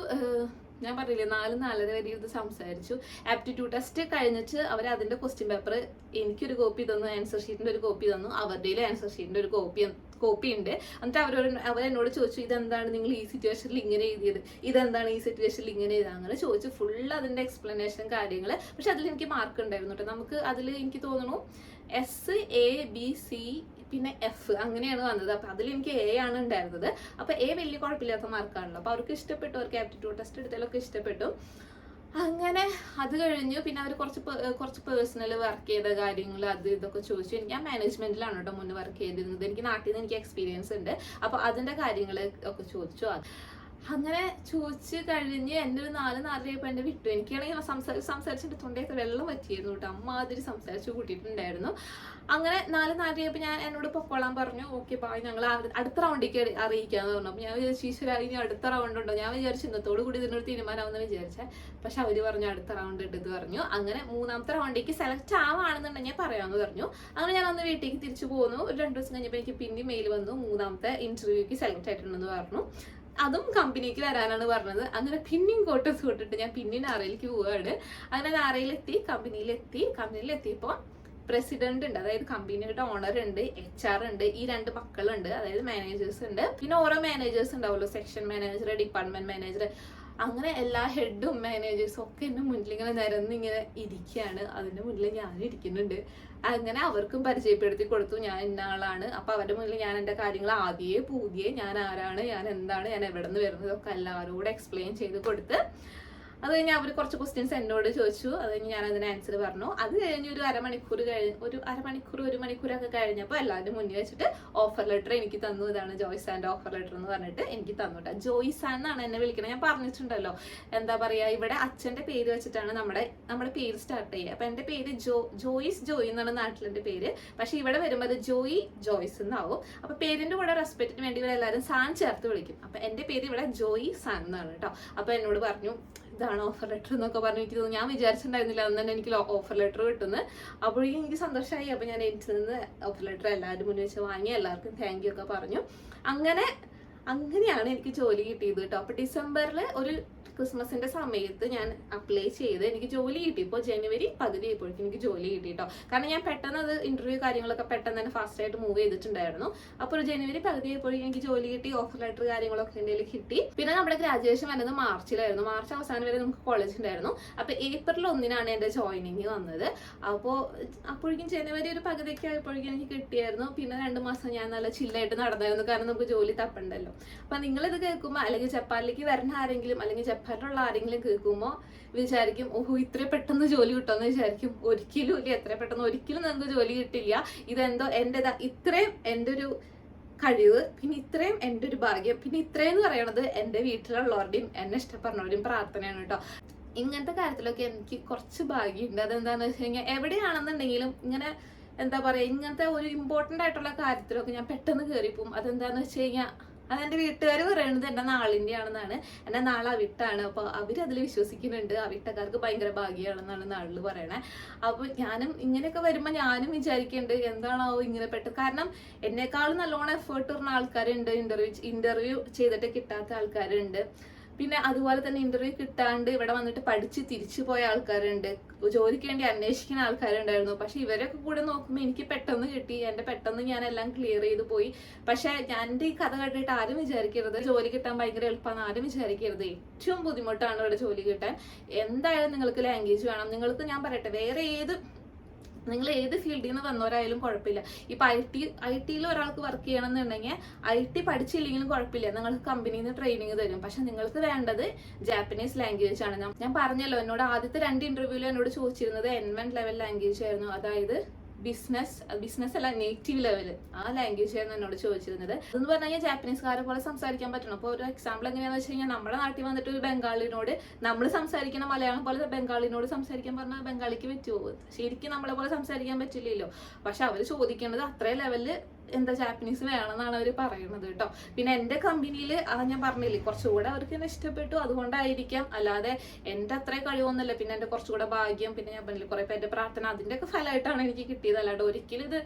ഞാൻ പറഞ്ഞില്ലേ നാല് നാലര വരെ ഇത് സംസാരിച്ചു. ആപ്റ്റിറ്റ്യൂഡ് ടെസ്റ്റ് കഴിഞ്ഞിട്ട് അവർ അതിന്റെ ക്വസ്റ്റ്യൻ പേപ്പർ എനിക്കൊരു കോപ്പി തന്നു ആൻസർ ഷീറ്റിന്റെ ഒരു കോപ്പി തന്നു അവരുടെ ആൻസർ ഷീറ്റിന്റെ ഒരു കോപ്പി കോപ്പി ഉണ്ട്. എന്നിട്ട് അവരോട് അവരെന്നോട് ചോദിച്ചു ഇതെന്താണ് നിങ്ങൾ ഈ സിറ്റുവേഷനിൽ ഇങ്ങനെ എഴുതിയത്? ഇതെന്താണ് ഈ സിറ്റുവേഷനിൽ ഇങ്ങനെ എഴുതുക അങ്ങനെ ചോദിച്ചു. ഫുൾ അതിന്റെ എക്സ്പ്ലനേഷൻ കാര്യങ്ങൾ പക്ഷെ അതിൽ എനിക്ക് മാർക്ക് ഉണ്ടായിരുന്നു കേട്ടോ നമുക്ക് അതിൽ എനിക്ക് തോന്നുന്നു എസ് എ ബി സി പിന്നെ എഫ് അങ്ങനെയാണ് വന്നത്. അപ്പൊ അതിൽ എനിക്ക് എ ആണ് ഉണ്ടായിരുന്നത്. അപ്പൊ എ വലിയ കുഴപ്പമില്ലാത്ത മാർക്കാണല്ലോ അപ്പൊ അവർക്ക് ഇഷ്ടപ്പെട്ടു. അവർക്ക് ആപ്റ്റിറ്റ്യൂഡ് ടെസ്റ്റ് എടുത്താലൊക്കെ ഇഷ്ടപ്പെട്ടു. അങ്ങനെ അത് കഴിഞ്ഞു. പിന്നെ അവർ കുറച്ച് കുറച്ച് പേഴ്സണൽ വർക്ക് ചെയ്ത കാര്യങ്ങൾ അത് ഇതൊക്കെ ചോദിച്ചു. എനിക്ക് ഞാൻ മാനേജ്മെന്റിലാണ് കേട്ടോ മുന്നേ വർക്ക് ചെയ്തിരുന്നത്. എനിക്ക് നാട്ടിൽ നിന്ന് എനിക്ക് എക്സ്പീരിയൻസ് ഉണ്ട്. അപ്പൊ അതിന്റെ കാര്യങ്ങൾ ഒക്കെ ചോദിച്ചു. അങ്ങനെ ചോദിച്ച് കഴിഞ്ഞ് എന്റെ ഒരു നാല് നാലരയപ്പോൾ എന്റെ വിട്ടു. എനിക്കാണെങ്കിൽ സംസാരിച്ച് സംസാരിച്ചിട്ട് തൊണ്ടയൊക്കെ വെള്ളം പറ്റിയിരുന്നു കേട്ടോ. അമ്മാതിരി സംസാരിച്ച് കൂട്ടിയിട്ടുണ്ടായിരുന്നു. അങ്ങനെ നാല് നാലരയപ്പോൾ ഞാൻ എന്നോട് പൊക്കോളാൻ പറഞ്ഞു. ഓക്കെ ബായ് ഞങ്ങൾ അടുത്ത റൗണ്ടിലേക്ക് അറിയിക്കാന്ന് പറഞ്ഞു. അപ്പോൾ ഞാൻ വിചാരിച്ചു ഈശ്വര ഇനി അടുത്ത റൗണ്ട് ഉണ്ടോ? ഞാൻ വിചാരിച്ചു ഇന്നത്തോട് കൂടി ഇതിനൊരു തീരുമാനമാണെന്ന് വിചാരിച്ചത് പക്ഷെ അവർ പറഞ്ഞു അടുത്ത റൗണ്ട് ഇട്ടെന്ന് പറഞ്ഞു. അങ്ങനെ മൂന്നാമത്തെ റൗണ്ടിലേക്ക് സെലക്ട് ആവാണെന്നുണ്ടെങ്കിൽ പറയാമെന്ന് പറഞ്ഞു. അങ്ങനെ ഞാൻ അന്ന് വീട്ടിലേക്ക് തിരിച്ചു പോന്നു. ഒരു രണ്ട് ദിവസം കഴിഞ്ഞപ്പോൾ എനിക്ക് പിന്നെ മെയിൽ വന്നു. മൂന്നാമത്തെ ഇന്റർവ്യൂക്ക് സെലക്ട് ആയിട്ടുണ്ടെന്ന് പറഞ്ഞു. അതും കമ്പനിക്ക് വരാനാണ് പറഞ്ഞത്. അങ്ങനെ പിന്നെയും കോട്ടസ് കൊട്ടിട്ട് ഞാൻ പിന്നെയും നാറയിലേക്ക് പോവുകയാണ് അങ്ങനെ നാറയിലെത്തി കമ്പനിയിലെത്തി. കമ്പനിയിലെത്തിയപ്പോൾ പ്രസിഡന്റ് ഉണ്ട്. അതായത് കമ്പനിയുടെ ഓണർ ഉണ്ട് എച്ച് ആർ ഉണ്ട് ഈ രണ്ട് മക്കളുണ്ട്. അതായത് മാനേജേഴ്സ് ഉണ്ട്. പിന്നെ ഓരോ മാനേജേഴ്സ് ഉണ്ടാവുമല്ലോ. സെക്ഷൻ മാനേജർ ഡിപ്പാർട്ട്മെന്റ് മാനേജർ അങ്ങനെ എല്ലാ ഹെഡും മാനേജേഴ്സും ഒക്കെ എന്റെ മുന്നിൽ ഇങ്ങനെ നിരന്ന് ഇങ്ങനെ ഇരിക്കുകയാണ് അതിന്റെ മുന്നിൽ ഞാൻ ഇരിക്കുന്നുണ്ട്. അങ്ങനെ അവർക്കും പരിചയപ്പെടുത്തി കൊടുത്തു. ഞാൻ ഇന്ന ആളാണ്. അപ്പൊ അവരുടെ മുന്നിൽ ഞാൻ എന്റെ കാര്യങ്ങൾ ആദ്യേ പൂതിയെ ഞാൻ ആരാണ് ഞാൻ എന്താണ് ഞാൻ എവിടെ നിന്ന് വരുന്നതൊക്കെ എല്ലാവരോടും എക്സ്പ്ലെയിൻ ചെയ്ത് കൊടുത്ത് അത് കഴിഞ്ഞ് അവർ കുറച്ച് ക്വസ്റ്റ്യൻസ് എന്നോട് ചോദിച്ചു. അത് കഴിഞ്ഞ് ഞാൻ അതിന് ആൻസർ പറഞ്ഞു. അത് കഴിഞ്ഞ് ഒരു അരമണിക്കൂർ കഴിഞ്ഞ് ഒരു അരമണിക്കൂർ ഒരു മണിക്കൂറൊക്കെ കഴിഞ്ഞപ്പോൾ എല്ലാവരും മുന്നിൽ വെച്ചിട്ട് ഓഫർ ലെറ്റർ എനിക്ക് തന്നു. ഇതാണ് ജോയ്സ് ആൻഡ് ഓഫർ ലെറ്റർ എന്ന് പറഞ്ഞിട്ട് എനിക്ക് തന്നു കേട്ടോ ജോയ്സ് എന്നാണ് എന്നെ വിളിക്കുന്നത് ഞാൻ പറഞ്ഞിട്ടുണ്ടല്ലോ. എന്താ പറയുക ഇവിടെ അച്ഛന്റെ പേര് വെച്ചിട്ടാണ് നമ്മുടെ നമ്മുടെ പേര് സ്റ്റാർട്ട് ചെയ്യുക. അപ്പം എന്റെ പേര് ജോ ജോയിസ് ജോയി എന്നാണ് നാട്ടിലെന്റെ പേര്. പക്ഷേ ഇവിടെ വരുമ്പോൾ അത് ജോയി ജോയ്സ് എന്നാവും. അപ്പോൾ പേരിന്റെ കൂടെ റെസ്പെക്റ്റിന് വേണ്ടി ഇവിടെ എല്ലാവരും സാൻ ചേർത്ത് വിളിക്കും. അപ്പം എന്റെ പേര് ഇവിടെ ജോയി സാൻ എന്നാണ് കേട്ടോ അപ്പോൾ എന്നോട് പറഞ്ഞു ഇതാണ് ഓഫർ ലെറ്റർ എന്നൊക്കെ പറഞ്ഞു എനിക്ക് തോന്നുന്നു. ഞാൻ വിചാരിച്ചിട്ടുണ്ടായിരുന്നില്ല അന്ന് തന്നെ എനിക്ക് ഓഫർ ലെറ്റർ കിട്ടുന്നത് അപ്പോഴേക്കും എനിക്ക് സന്തോഷമായി അപ്പോൾ ഞാൻ എനിക്ക് നിന്ന് ഓഫർ ലെറ്റർ എല്ലാവരും മുന്നിൽ വെച്ച് വാങ്ങി. എല്ലാവർക്കും താങ്ക് യു ഒക്കെ പറഞ്ഞു. അങ്ങനെ അങ്ങനെയാണ് എനിക്ക് ജോലി കിട്ടിയത് കേട്ടോ അപ്പൊ ഡിസംബറിൽ ഒരു ക്രിസ്മസിന്റെ സമയത്ത് ഞാൻ അപ്ലൈ ചെയ്ത് എനിക്ക് ജോലി കിട്ടി. ഇപ്പോൾ ജനുവരി പകുതി ആയപ്പോഴേക്കും എനിക്ക് ജോലി കിട്ടി കേട്ടോ കാരണം ഞാൻ പെട്ടെന്ന് അത് ഇന്റർവ്യൂ കാര്യങ്ങളൊക്കെ പെട്ടെന്ന് തന്നെ ഫാസ്റ്റ് ആയിട്ട് മൂവ് ചെയ്തിട്ടുണ്ടായിരുന്നു. അപ്പോൾ ഒരു ജനുവരി പകുതി ആയപ്പോഴേക്കും എനിക്ക് ജോലി കിട്ടി ഓഫർ ലെറ്റർ കാര്യങ്ങളൊക്കെ എന്റെ കിട്ടി. പിന്നെ നമ്മുടെ ഗ്രാജുവേഷൻ വരുന്നത് മാർച്ചിലായിരുന്നു. മാർച്ച് അവസാനം വരെ നമുക്ക് കോളേജ് ഉണ്ടായിരുന്നു. അപ്പൊ ഏപ്രിൽ ഒന്നിനാണ് എന്റെ ജോയിനിങ് വന്നത്. അപ്പോൾ അപ്പോഴേക്കും ജനുവരി ഒരു പകുതിയൊക്കെ ആയപ്പോഴേക്കും എനിക്ക് കിട്ടിയായിരുന്നു. പിന്നെ രണ്ട് മാസം ഞാൻ നല്ല ചില്ലായിട്ട് നടന്നായിരുന്നു. കാരണം നമുക്ക് ജോലി തപ്പണ്ടല്ലോ. അപ്പൊ നിങ്ങളിത് കേൾക്കുമ്പോൾ അല്ലെങ്കിൽ ജപ്പാനിലേക്ക് വരുന്ന ആരെങ്കിലും അല്ലെങ്കിൽ ജപ്പാനിലുള്ള ആരെങ്കിലും കേൾക്കുമ്പോൾ വിചാരിക്കും ഓഹോ ഇത്ര പെട്ടെന്ന് ജോലി കിട്ടുമെന്ന് വിചാരിക്കും. ഒരിക്കലും ഇല്ല എത്ര പെട്ടെന്ന് ഒരിക്കലും നിങ്ങൾക്ക് ജോലി കിട്ടില്ല. ഇതെന്തോ എന്റെ ഇത്രയും എന്റെ ഒരു കഴിവ് പിന്നെ ഇത്രയും എന്റെ ഒരു ഭാഗ്യം പിന്നെ ഇത്രയും എന്ന് പറയണത് എന്റെ വീട്ടിലുള്ളവരുടെയും എന്നെ ഇഷ്ടപ്പെടുന്നവരുടെയും പ്രാർത്ഥനയാണ് കേട്ടോ ഇങ്ങനത്തെ കാര്യത്തിലൊക്കെ എനിക്ക് കുറച്ച് ഭാഗ്യമുണ്ട്. അതെന്താന്ന് വെച്ച് കഴിഞ്ഞാൽ എവിടെയാണെന്നുണ്ടെങ്കിലും ഇങ്ങനെ എന്താ പറയാ ഇങ്ങനത്തെ ഒരു ഇമ്പോർട്ടന്റ് ആയിട്ടുള്ള കാര്യത്തിലൊക്കെ ഞാൻ പെട്ടെന്ന് കയറിപ്പോവും അതെന്താന്ന് വെച്ച് കഴിഞ്ഞാൽ അതെന്റെ വീട്ടുകാർ പറയുന്നത് എന്റെ നാളിന്റെ ആണെന്നാണ് എന്റെ നാളെ അവിട്ടാണ്. അപ്പൊ അവരതിൽ വിശ്വസിക്കുന്നുണ്ട്. അവിട്ടക്കാർക്ക് ഭയങ്കര ഭാഗ്യമാണെന്നാണ് നാളിൽ പറയണേ. അപ്പോൾ ഞാനും ഇങ്ങനെയൊക്കെ വരുമ്പോൾ ഞാനും വിചാരിക്കുന്നുണ്ട് എന്താണാവോ ഇങ്ങനെ പെട്ടത് കാരണം എന്നെക്കാളും നല്ലോണം എഫേർട്ട് വരുന്ന ആൾക്കാരുണ്ട്. ഇന്റർവ്യൂ ഇന്റർവ്യൂ ചെയ്തിട്ട് കിട്ടാത്ത ആൾക്കാരുണ്ട്. പിന്നെ അതുപോലെ തന്നെ ഇന്റർവ്യൂ കിട്ടാണ്ട് ഇവിടെ വന്നിട്ട് പഠിച്ച് തിരിച്ചു പോയ ആൾക്കാരുണ്ട്. ജോലിക്ക് വേണ്ടി അന്വേഷിക്കുന്ന ആൾക്കാരുണ്ടായിരുന്നു. പക്ഷെ ഇവരൊക്കെ കൂടെ നോക്കുമ്പോൾ എനിക്ക് പെട്ടെന്ന് കിട്ടി. എന്റെ പെട്ടെന്ന് ഞാൻ എല്ലാം ക്ലിയർ ചെയ്ത് പോയി. പക്ഷെ എന്റെ ഈ കഥ കേട്ടിട്ട് ആരും വിചാരിക്കരുത്. ജോലി കിട്ടാൻ ഭയങ്കര എളുപ്പമാണ് ആരും വിചാരിക്കരുത്. ഏറ്റവും ബുദ്ധിമുട്ടാണ് ഇവിടെ ജോലി കിട്ടാൻ. എന്തായാലും നിങ്ങൾക്ക് ലാംഗ്വേജ് വേണം. നിങ്ങൾക്ക് ഞാൻ പറയട്ടെ വേറെ ഏത് നിങ്ങൾ ഏത് ഫീൽഡിൽ നിന്ന് വന്നവരായാലും കുഴപ്പമില്ല. ഇപ്പൊ ഐ ടി ഐ ടിയിൽ ഒരാൾക്ക് വർക്ക് ചെയ്യണമെന്നുണ്ടെങ്കിൽ ഐ ടി പഠിച്ചില്ലെങ്കിലും കുഴപ്പമില്ല. നിങ്ങൾക്ക് കമ്പനിയിൽ നിന്ന് ട്രെയിനിങ് തരും. പക്ഷെ നിങ്ങൾക്ക് വേണ്ടത് ജാപ്പനീസ് ലാംഗ്വേജ് ആണ്. ഞാൻ- ഞാൻ പറഞ്ഞല്ലോ എന്നോട് ആദ്യത്തെ രണ്ട് ഇന്റർവ്യൂവിൽ എന്നോട് ചോദിച്ചിരുന്നത് എൻവൺ ലെവൽ ലാംഗ്വേജ് ആയിരുന്നു. അതായത് ബിസിനസ് ബിസിനസ് അല്ല നേറ്റീവ് ലെവൽ ആ ലാംഗ്വേജ് ആയിരുന്നു എന്നോട് ചോദിച്ചിരുന്നത്. അതെന്ന് പറഞ്ഞു കഴിഞ്ഞാൽ ജാപ്പനീസുകാരെ പോലെ സംസാരിക്കാൻ പറ്റണം. അപ്പോൾ ഒരു എക്സാമ്പിൾ എങ്ങനെയാണെന്ന് വെച്ച് കഴിഞ്ഞാൽ നമ്മുടെ നാട്ടിൽ വന്നിട്ട് ഒരു ബംഗാളിനോട് നമ്മൾ സംസാരിക്കുന്ന മലയാളം പോലെ ബംഗാളിനോട് സംസാരിക്കാൻ പറഞ്ഞാൽ ബംഗാളിക്ക് പറ്റുമോ ശരിക്കും നമ്മളെ പോലെ സംസാരിക്കാൻ പറ്റില്ലല്ലോ. പക്ഷെ അവർ ചോദിക്കേണ്ടത് അത്രേ ലെവലിൽ എന്താ ജാപ്പനീസ് വേണമെന്നാണ് അവർ പറയുന്നത് കേട്ടോ. പിന്നെ എന്റെ കമ്പനിയിൽ ഞാൻ പറഞ്ഞില്ലേ കുറച്ചുകൂടെ അവർക്ക് എന്നെ ഇഷ്ടപ്പെട്ടു അതുകൊണ്ടായിരിക്കാം. അല്ലാതെ എന്റെ അത്രയും കഴിവൊന്നുമല്ല. പിന്നെ എന്റെ കുറച്ചുകൂടെ ഭാഗ്യം പിന്നെ ഞാൻ പറഞ്ഞില്ല കുറേ പേരുടെ പ്രാർത്ഥന അതിന്റെയൊക്കെ ഫലമായിട്ടാണ് എനിക്ക് കിട്ടിയത്. അല്ലാണ്ട് ഒരിക്കലും ഇത്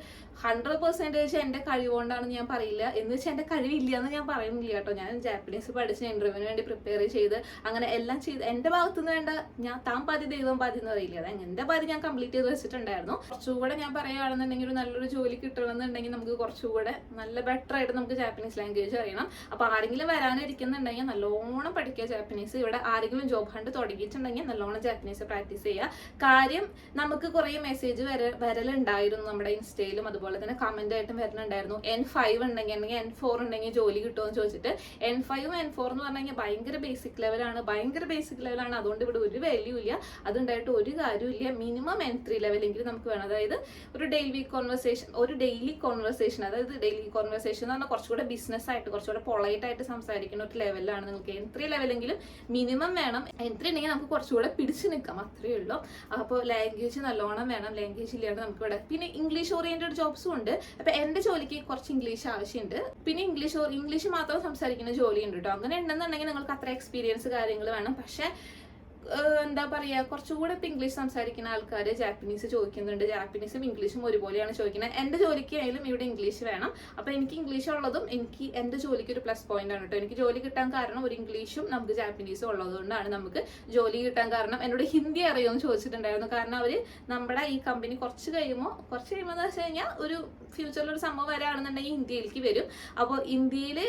ഹൺഡ്രഡ് പെർസെന്റേജ് എന്റെ കഴിവുകൊണ്ടാണെന്ന് ഞാൻ പറയില്ല. എന്ന് വെച്ചാൽ എന്റെ കഴിവില്ല എന്ന് ഞാൻ പറയുന്നില്ല കേട്ടോ. ഞാൻ ജാപ്പനീസ് പഠിച്ച് ഇന്റർവ്യൂവിന് വേണ്ടി പ്രിപ്പയർ ചെയ്ത് അങ്ങനെ എല്ലാം ചെയ്ത് എന്റെ ഭാഗത്തുനിന്ന് വേണ്ട ഞാൻ താൻ പാതി ദൈവം പാതി എന്ന് പറയില്ല. അത് എന്റെ പാതി ഞാൻ കംപ്ലീറ്റ് ചെയ്ത് വെച്ചിട്ടുണ്ടായിരുന്നു. കുറച്ചുകൂടെ ഞാൻ പറയുകയാണെന്നുണ്ടെങ്കിൽ ഒരു നല്ലൊരു ജോലി കിട്ടണമെന്നുണ്ടെങ്കിൽ നമുക്ക് കുറച്ചുകൂടെ നല്ല ബെറ്റർ ആയിട്ട് നമുക്ക് ജാപ്പനീസ് ലാംഗ്വേജ് അറിയണം. അപ്പോൾ ആരെങ്കിലും വരാനിരിക്കുന്നുണ്ടെങ്കിൽ നല്ലോണം പഠിക്കുക ജാപ്പനീസ് ഇവിടെ ആരെങ്കിലും ജോബ് ഹണ്ട് തുടങ്ങിയിട്ടുണ്ടെങ്കിൽ നല്ലോണം ജാപ്പനീസ് പ്രാക്ടീസ് ചെയ്യുക. കാര്യം നമുക്ക് കുറേ മെസ്സേജ് വര വരലുണ്ടായിരുന്നു നമ്മുടെ ഇൻസ്റ്റയിലും അതുപോലെ തന്നെ കമന്റ് ആയിട്ടും വരുന്നുണ്ടായിരുന്നു. എൻ ഫൈവ് ഉണ്ടെങ്കിൽ അല്ലെങ്കിൽ എൻ ഫോർ ഉണ്ടെങ്കിൽ ജോലി കിട്ടുമെന്ന് ചോദിച്ചിട്ട്. എൻ ഫൈവും എൻ ഫോർ എന്ന് പറഞ്ഞു കഴിഞ്ഞാൽ ഭയങ്കര ബേസിക് ലെവലാണ് ഭയങ്കര ബേസിക് ലെവലാണ് അതുകൊണ്ട് ഇവിടെ ഒരു വാല്യൂ ഇല്ല. അതുണ്ടായിട്ട് ഒരു കാര്യമില്ല മിനിമം എൻ ത്രീ ലെവലെങ്കിലും നമുക്ക് വേണം. അതായത് ഒരു ഡെയിലി കോൺവെർസേഷൻ ഒരു ഡെയിലി കോൺവെർസേഷൻ അതായത് ഡെയിലി കോൺവെർസേഷൻ എന്ന് പറഞ്ഞാൽ കുറച്ചുകൂടെ ബിസിനസ് ആയിട്ട് കുറച്ചുകൂടെ പൊളൈറ്റ് ആയിട്ട് സംസാരിക്കുന്ന ഒരു ലെവലാണ് നിങ്ങൾക്ക് എൻത്രി ലെവലെങ്കിലും മിനിമം വേണം. എൻത്രി ഉണ്ടെങ്കിൽ നമുക്ക് കുറച്ചുകൂടെ പിടിച്ചു നിൽക്കാം അത്രയേ ഉള്ളൂ. അപ്പോൾ ലാംഗ്വേജ് നല്ലോണം വേണം ലാംഗ്വേജ് ഇല്ലാണ്ട് നമുക്ക് ഇവിടെ പിന്നെ ഇംഗ്ലീഷ് ഓറിയന്റഡ് ജോബ്സും ഉണ്ട്. അപ്പോൾ എന്റെ ജോലിക്ക് കുറച്ച് ഇംഗ്ലീഷ് ആവശ്യമുണ്ട്. പിന്നെ ഇംഗ്ലീഷ് ഇംഗ്ലീഷ് മാത്രം സംസാരിക്കുന്ന ജോലി ഉണ്ട് കേട്ടോ അങ്ങനെ ഉണ്ടെന്നുണ്ടെങ്കിൽ നിങ്ങൾക്ക് അത്ര എക്സ്പീരിയൻസ് കാര്യങ്ങൾ വേണം. പക്ഷെ എന്താ പറയാ കുറച്ചുകൂടെ ഇപ്പൊ ഇംഗ്ലീഷ് സംസാരിക്കുന്ന ആൾക്കാർ ജാപ്പനീസ് ചോദിക്കുന്നുണ്ട്. ജാപ്പനീസും ഇംഗ്ലീഷും ഒരുപോലെയാണ് ചോദിക്കുന്നത്. എന്റെ ജോലിക്ക് ആയാലും ഇവിടെ ഇംഗ്ലീഷ് വേണം. അപ്പൊ എനിക്ക് ഇംഗ്ലീഷ് ഉള്ളതും എനിക്ക് എന്റെ ജോലിക്ക് ഒരു പ്ലസ് പോയിന്റ് ആണ് കേട്ടോ എനിക്ക് ജോലി കിട്ടാൻ കാരണം ഒരു ഇംഗ്ലീഷും നമുക്ക് ജാപ്പനീസും ഉള്ളതുകൊണ്ടാണ് നമുക്ക് ജോലി കിട്ടാൻ കാരണം എന്നോട് ഹിന്ദി അറിയുമെന്ന് ചോദിച്ചിട്ടുണ്ടായിരുന്നു. കാരണം അവർ നമ്മുടെ ഈ കമ്പനി കുറച്ച് കഴിയുമ്പോൾ കുറച്ച് കഴിയുമ്പോൾ എന്ന് വെച്ച് കഴിഞ്ഞാൽ ഒരു ഫ്യൂച്ചറിൽ ഒരു സംഭവം വരാണെന്നുണ്ടെങ്കിൽ ഇന്ത്യയിലേക്ക് വരും. അപ്പോൾ ഇന്ത്യയിൽ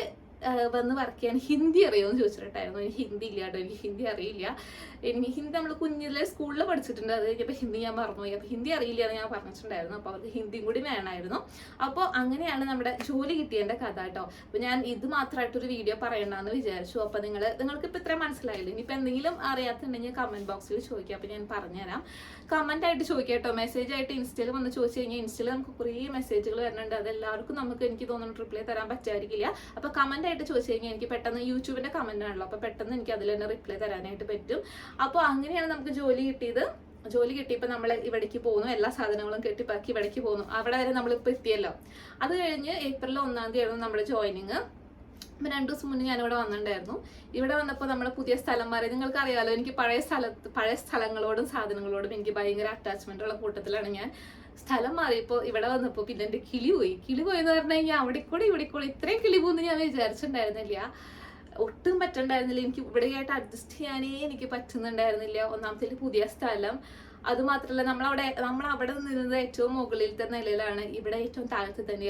വന്ന് വർക്ക് ചെയ്യാൻ ഹിന്ദി അറിയുമെന്ന് ചോദിച്ചിട്ടുണ്ടായിരുന്നു. എനിക്ക് ഹിന്ദി ഇല്ല കേട്ടോ. എനിക്ക് ഹിന്ദി അറിയില്ല. എനിക്ക് ഹിന്ദി നമ്മൾ കുഞ്ഞിലെ സ്കൂളിൽ പഠിച്ചിട്ടുണ്ട്. അത് കഴിഞ്ഞപ്പോൾ ഹിന്ദി ഞാൻ മറന്നുപോയി. അപ്പോൾ ഹിന്ദി അറിയില്ല എന്ന് ഞാൻ പറഞ്ഞിട്ടുണ്ടായിരുന്നു. അപ്പോൾ അവർക്ക് ഹിന്ദിയും കൂടി വേണമായിരുന്നു. അപ്പോൾ അങ്ങനെയാണ് നമ്മുടെ ജോലി കിട്ടിയതിന്റെ കഥ കേട്ടോ. അപ്പോൾ ഞാൻ ഇത് മാത്രമായിട്ടൊരു വീഡിയോ പറയണമെന്ന് വിചാരിച്ചു. അപ്പോൾ നിങ്ങൾ നിങ്ങൾക്ക് ഇപ്പോൾ ഇത്രയും മനസ്സിലായില്ല? ഇനിയിപ്പോൾ എന്തെങ്കിലും അറിയാത്തുണ്ടെങ്കിൽ കമന്റ് ബോക്സിൽ ചോദിക്കുക അപ്പോൾ ഞാൻ പറഞ്ഞുതരാം. കമന്റ് ആയിട്ട് ചോദിക്കാം മെസ്സേജ് ആയിട്ട് ഇൻസ്റ്റയിൽ വന്ന് ചോദിച്ചു കഴിഞ്ഞാൽ ഇൻസ്റ്റയിൽ നമുക്ക് കുറേ മെസ്സേജുകൾ വരുന്നുണ്ട്. അതെല്ലാവർക്കും നമുക്ക് എനിക്ക് തോന്നുന്നു റിപ്ലൈ തരാൻ പറ്റായിരിക്കില്ല അപ്പോൾ കമന്റ് ആയിട്ട് ചോദിച്ചു കഴിഞ്ഞാൽ എനിക്ക് പെട്ടെന്ന് യൂട്യൂബിന്റെ കമന്റ് ആണല്ലോ. അപ്പോൾ പെട്ടെന്ന് എനിക്ക് അതിൽ തന്നെ റിപ്ലൈ തരാനായിട്ട് പറ്റും. അപ്പോൾ അങ്ങനെയാണ് നമുക്ക് ജോലി കിട്ടിയത്. ജോലി കിട്ടിയപ്പോൾ നമ്മൾ ഇവിടേക്ക് പോകുന്നു എല്ലാ സാധനങ്ങളും കെട്ടിപ്പാക്കി ഇവിടേക്ക് പോകുന്നു അവിടെ വരെ നമ്മളിപ്പോൾ എത്തിയല്ലോ. അത് കഴിഞ്ഞ് ഏപ്രിൽ ഒന്നാം തീയതി ആയിരുന്നു നമ്മുടെ ജോയിനിങ് അപ്പം രണ്ടു ദിവസം മുന്നേ ഞാനിവിടെ വന്നിട്ടുണ്ടായിരുന്നു. ഇവിടെ വന്നപ്പോൾ നമ്മുടെ പുതിയ സ്ഥലം മാറി നിങ്ങൾക്ക് അറിയാലോ എനിക്ക് പഴയ സ്ഥലത്ത് പഴയ സ്ഥലങ്ങളോടും സാധനങ്ങളോടും എനിക്ക് ഭയങ്കര അറ്റാച്ച്മെന്റ് ഉള്ള കൂട്ടത്തിലാണ് ഞാൻ. സ്ഥലം മാറിയപ്പോൾ ഇവിടെ വന്നപ്പോൾ പിന്നെ എന്റെ കിളി പോയി. കിളി പോയെന്ന് പറഞ്ഞു കഴിഞ്ഞാൽ അവിടെ കൂടെ ഇവിടെ കൂടെ ഇത്രയും കിളി പോകുന്നു ഞാൻ വിചാരിച്ചിട്ടുണ്ടായിരുന്നില്ല. ഒട്ടും പറ്റണ്ടായിരുന്നില്ല. എനിക്ക് ഇവിടെയായിട്ട് അഡ്ജസ്റ്റ് ചെയ്യാനേ എനിക്ക് പറ്റുന്നുണ്ടായിരുന്നില്ല. ഒന്നാമത്തെ പുതിയ സ്ഥലം. അത് മാത്രമല്ല നമ്മളവിടെ നമ്മൾ അവിടെ നിന്നത് ഏറ്റവും മുകളിലത്തെ നിലയിലാണ്. ഇവിടെ ഏറ്റവും താഴത്ത് തന്നെ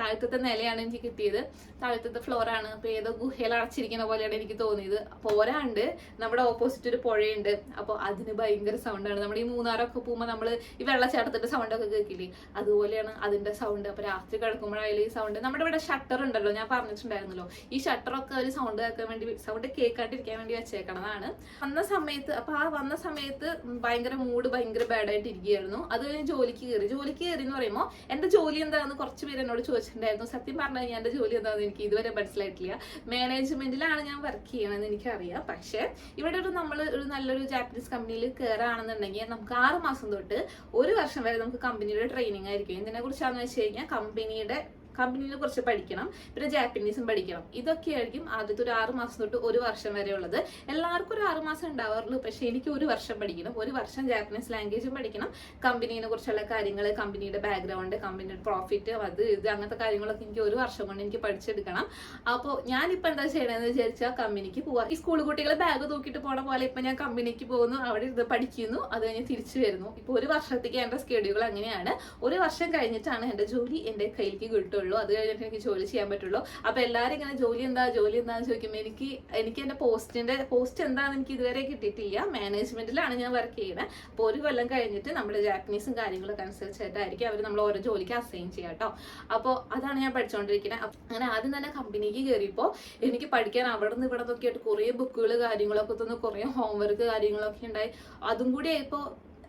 താഴത്തെ നിലയാണ് എനിക്ക് കിട്ടിയത്. താഴത്തെ ഫ്ലോറാണ് അപ്പോൾ ഏതോ ഗുഹയിൽ അടച്ചിരിക്കുന്ന പോലെയാണ് എനിക്ക് തോന്നിയത്. പോരാണ്ട് നമ്മുടെ ഓപ്പോസിറ്റ് ഒരു പുഴയുണ്ട്. അപ്പോൾ അതിന് ഭയങ്കര സൗണ്ടാണ് നമ്മൾ ഈ മൂന്നാറൊക്കെ പോകുമ്പോൾ നമ്മൾ ഈ വെള്ളച്ചാട്ടത്തിന്റെ സൗണ്ടൊക്കെ കേൾക്കില്ലേ? അതുപോലെയാണ് അതിന്റെ സൗണ്ട് അപ്പോൾ രാത്രി കിടക്കുമ്പോഴായാലും ഈ സൗണ്ട് നമ്മുടെ ഇവിടെ ഷട്ടർ ഉണ്ടല്ലോ. ഞാൻ പറഞ്ഞിട്ടുണ്ടായിരുന്നല്ലോ. ഈ ഷട്ടറൊക്കെ ഒരു സൗണ്ട് കേൾക്കാൻ വേണ്ടി സൗണ്ട് കേൾക്കാണ്ടിരിക്കാൻ വേണ്ടി വെച്ചേക്കണതാണ്. വന്ന സമയത്ത് അപ്പോൾ ആ വന്ന സമയത്ത് ഭയങ്കര മൂഡ് ഭയങ്കര ബാഡായിട്ട് ഇരിക്കുകയായിരുന്നു അത് ജോലിക്ക് കയറി. ജോലിക്ക് കയറി എന്ന് പറയുമ്പോൾ എന്റെ ജോലി എന്താണെന്ന് കുറച്ച് പേര് എന്നോട് ചോദിച്ചിട്ടുണ്ടായിരുന്നു. സത്യം പറഞ്ഞു കഴിഞ്ഞാൽ ജോലി എന്താണെന്ന് എനിക്ക് ഇതുവരെ മനസ്സിലായിട്ടില്ല. മാനേജ്മെന്റിലാണ് ഞാൻ വർക്ക് ചെയ്യണമെന്ന് എനിക്കറിയാം. പക്ഷേ ഇവിടെ ഒരു നമ്മൾ ഒരു നല്ലൊരു ജാപ്പനീസ് കമ്പനിയിൽ കയറുകയാണെന്നുണ്ടെങ്കിൽ നമുക്ക് ആറ് മാസം തൊട്ട് ഒരു വർഷം വരെ നമുക്ക് കമ്പനിയുടെ ട്രെയിനിങ് ആയിരിക്കും. ഇതിനെ കുറിച്ചാണെന്ന് വെച്ച് കഴിഞ്ഞാൽ കമ്പനിയുടെ കമ്പനിയെ കുറിച്ച് പഠിക്കണം പിന്നെ ജാപ്പനീസും പഠിക്കണം. ഇതൊക്കെയായിരിക്കും ആദ്യത്തെ ഒരു ആറ് മാസം തൊട്ട് ഒരു വർഷം വരെ ഉള്ളത്. എല്ലാവർക്കും ഒരു ആറ് മാസം ഉണ്ടാവാറുള്ളൂ. പക്ഷേ എനിക്ക് ഒരു വർഷം പഠിക്കണം. ഒരു വർഷം ജാപ്പനീസ് ലാംഗ്വേജും പഠിക്കണം. കമ്പനീനെ കുറിച്ചുള്ള കാര്യങ്ങൾ കമ്പനിയുടെ ബാക്ക്ഗ്രൗണ്ട് കമ്പനിയുടെ പ്രോഫിറ്റ് അത് ഇത് അങ്ങനത്തെ കാര്യങ്ങളൊക്കെ എനിക്ക് ഒരു വർഷം കൊണ്ട് എനിക്ക് പഠിച്ചെടുക്കണം. അപ്പോൾ ഞാനിപ്പോൾ എന്താ ചെയ്യണമെന്ന് വിചാരിച്ചാൽ കമ്പനിക്ക് പോവാം. ഈ സ്കൂൾ കുട്ടികളെ ബാഗ് തൂക്കിയിട്ട് പോണ പോലെ ഇപ്പം ഞാൻ കമ്പനിക്ക് പോകുന്നു. അവിടെ ഇത് പഠിക്കുന്നു. അത് കഴിഞ്ഞ് തിരിച്ചു വരുന്നു. ഇപ്പോൾ ഒരു വർഷത്തേക്ക് എന്റെ സ്കെഡ്യൂൾ അങ്ങനെയാണ്. ഒരു വർഷം കഴിഞ്ഞിട്ടാണ് എന്റെ ജോലി എന്റെ കയ്യിലേക്ക് കിട്ടുള്ളൂ. അത് കഴിഞ്ഞിട്ട് എനിക്ക് ജോലി ചെയ്യാൻ പറ്റുള്ളൂ. അപ്പോൾ എല്ലാവരും ഇങ്ങനെ ജോലി എന്താ ജോലി എന്താന്ന് ചോദിക്കുമ്പോൾ എനിക്ക് എനിക്ക് എന്റെ പോസ്റ്റിന്റെ പോസ്റ്റ് എന്താണെന്ന് എനിക്ക് ഇതുവരെ കിട്ടിയിട്ടില്ല. മാനേജ്മെന്റിലാണ് ഞാൻ വർക്ക് ചെയ്യുന്നത് അപ്പോൾ ഒരു കൊല്ലം കഴിഞ്ഞിട്ട് നമ്മുടെ ജാപ്പനീസും കാര്യങ്ങളൊക്കെ അനുസരിച്ചായിട്ടായിരിക്കും അവർ നമ്മൾ ഓരോ ജോലിക്ക് അസൈൻ ചെയ്യാം കേട്ടോ അപ്പോൾ അതാണ് ഞാൻ പഠിച്ചുകൊണ്ടിരിക്കുന്നത് അങ്ങനെ ആദ്യം തന്നെ കമ്പനിക്ക് കയറിയപ്പോൾ എനിക്ക് പഠിക്കാൻ അവിടെ നിന്ന് ഇവിടെ നിന്നൊക്കെ ആയിട്ട് കുറേ ബുക്കുകൾ കാര്യങ്ങളൊക്കെ തന്നെ. കുറേ ഹോംവർക്ക് കാര്യങ്ങളൊക്കെ ഉണ്ടായി. അതും കൂടി ആയപ്പോൾ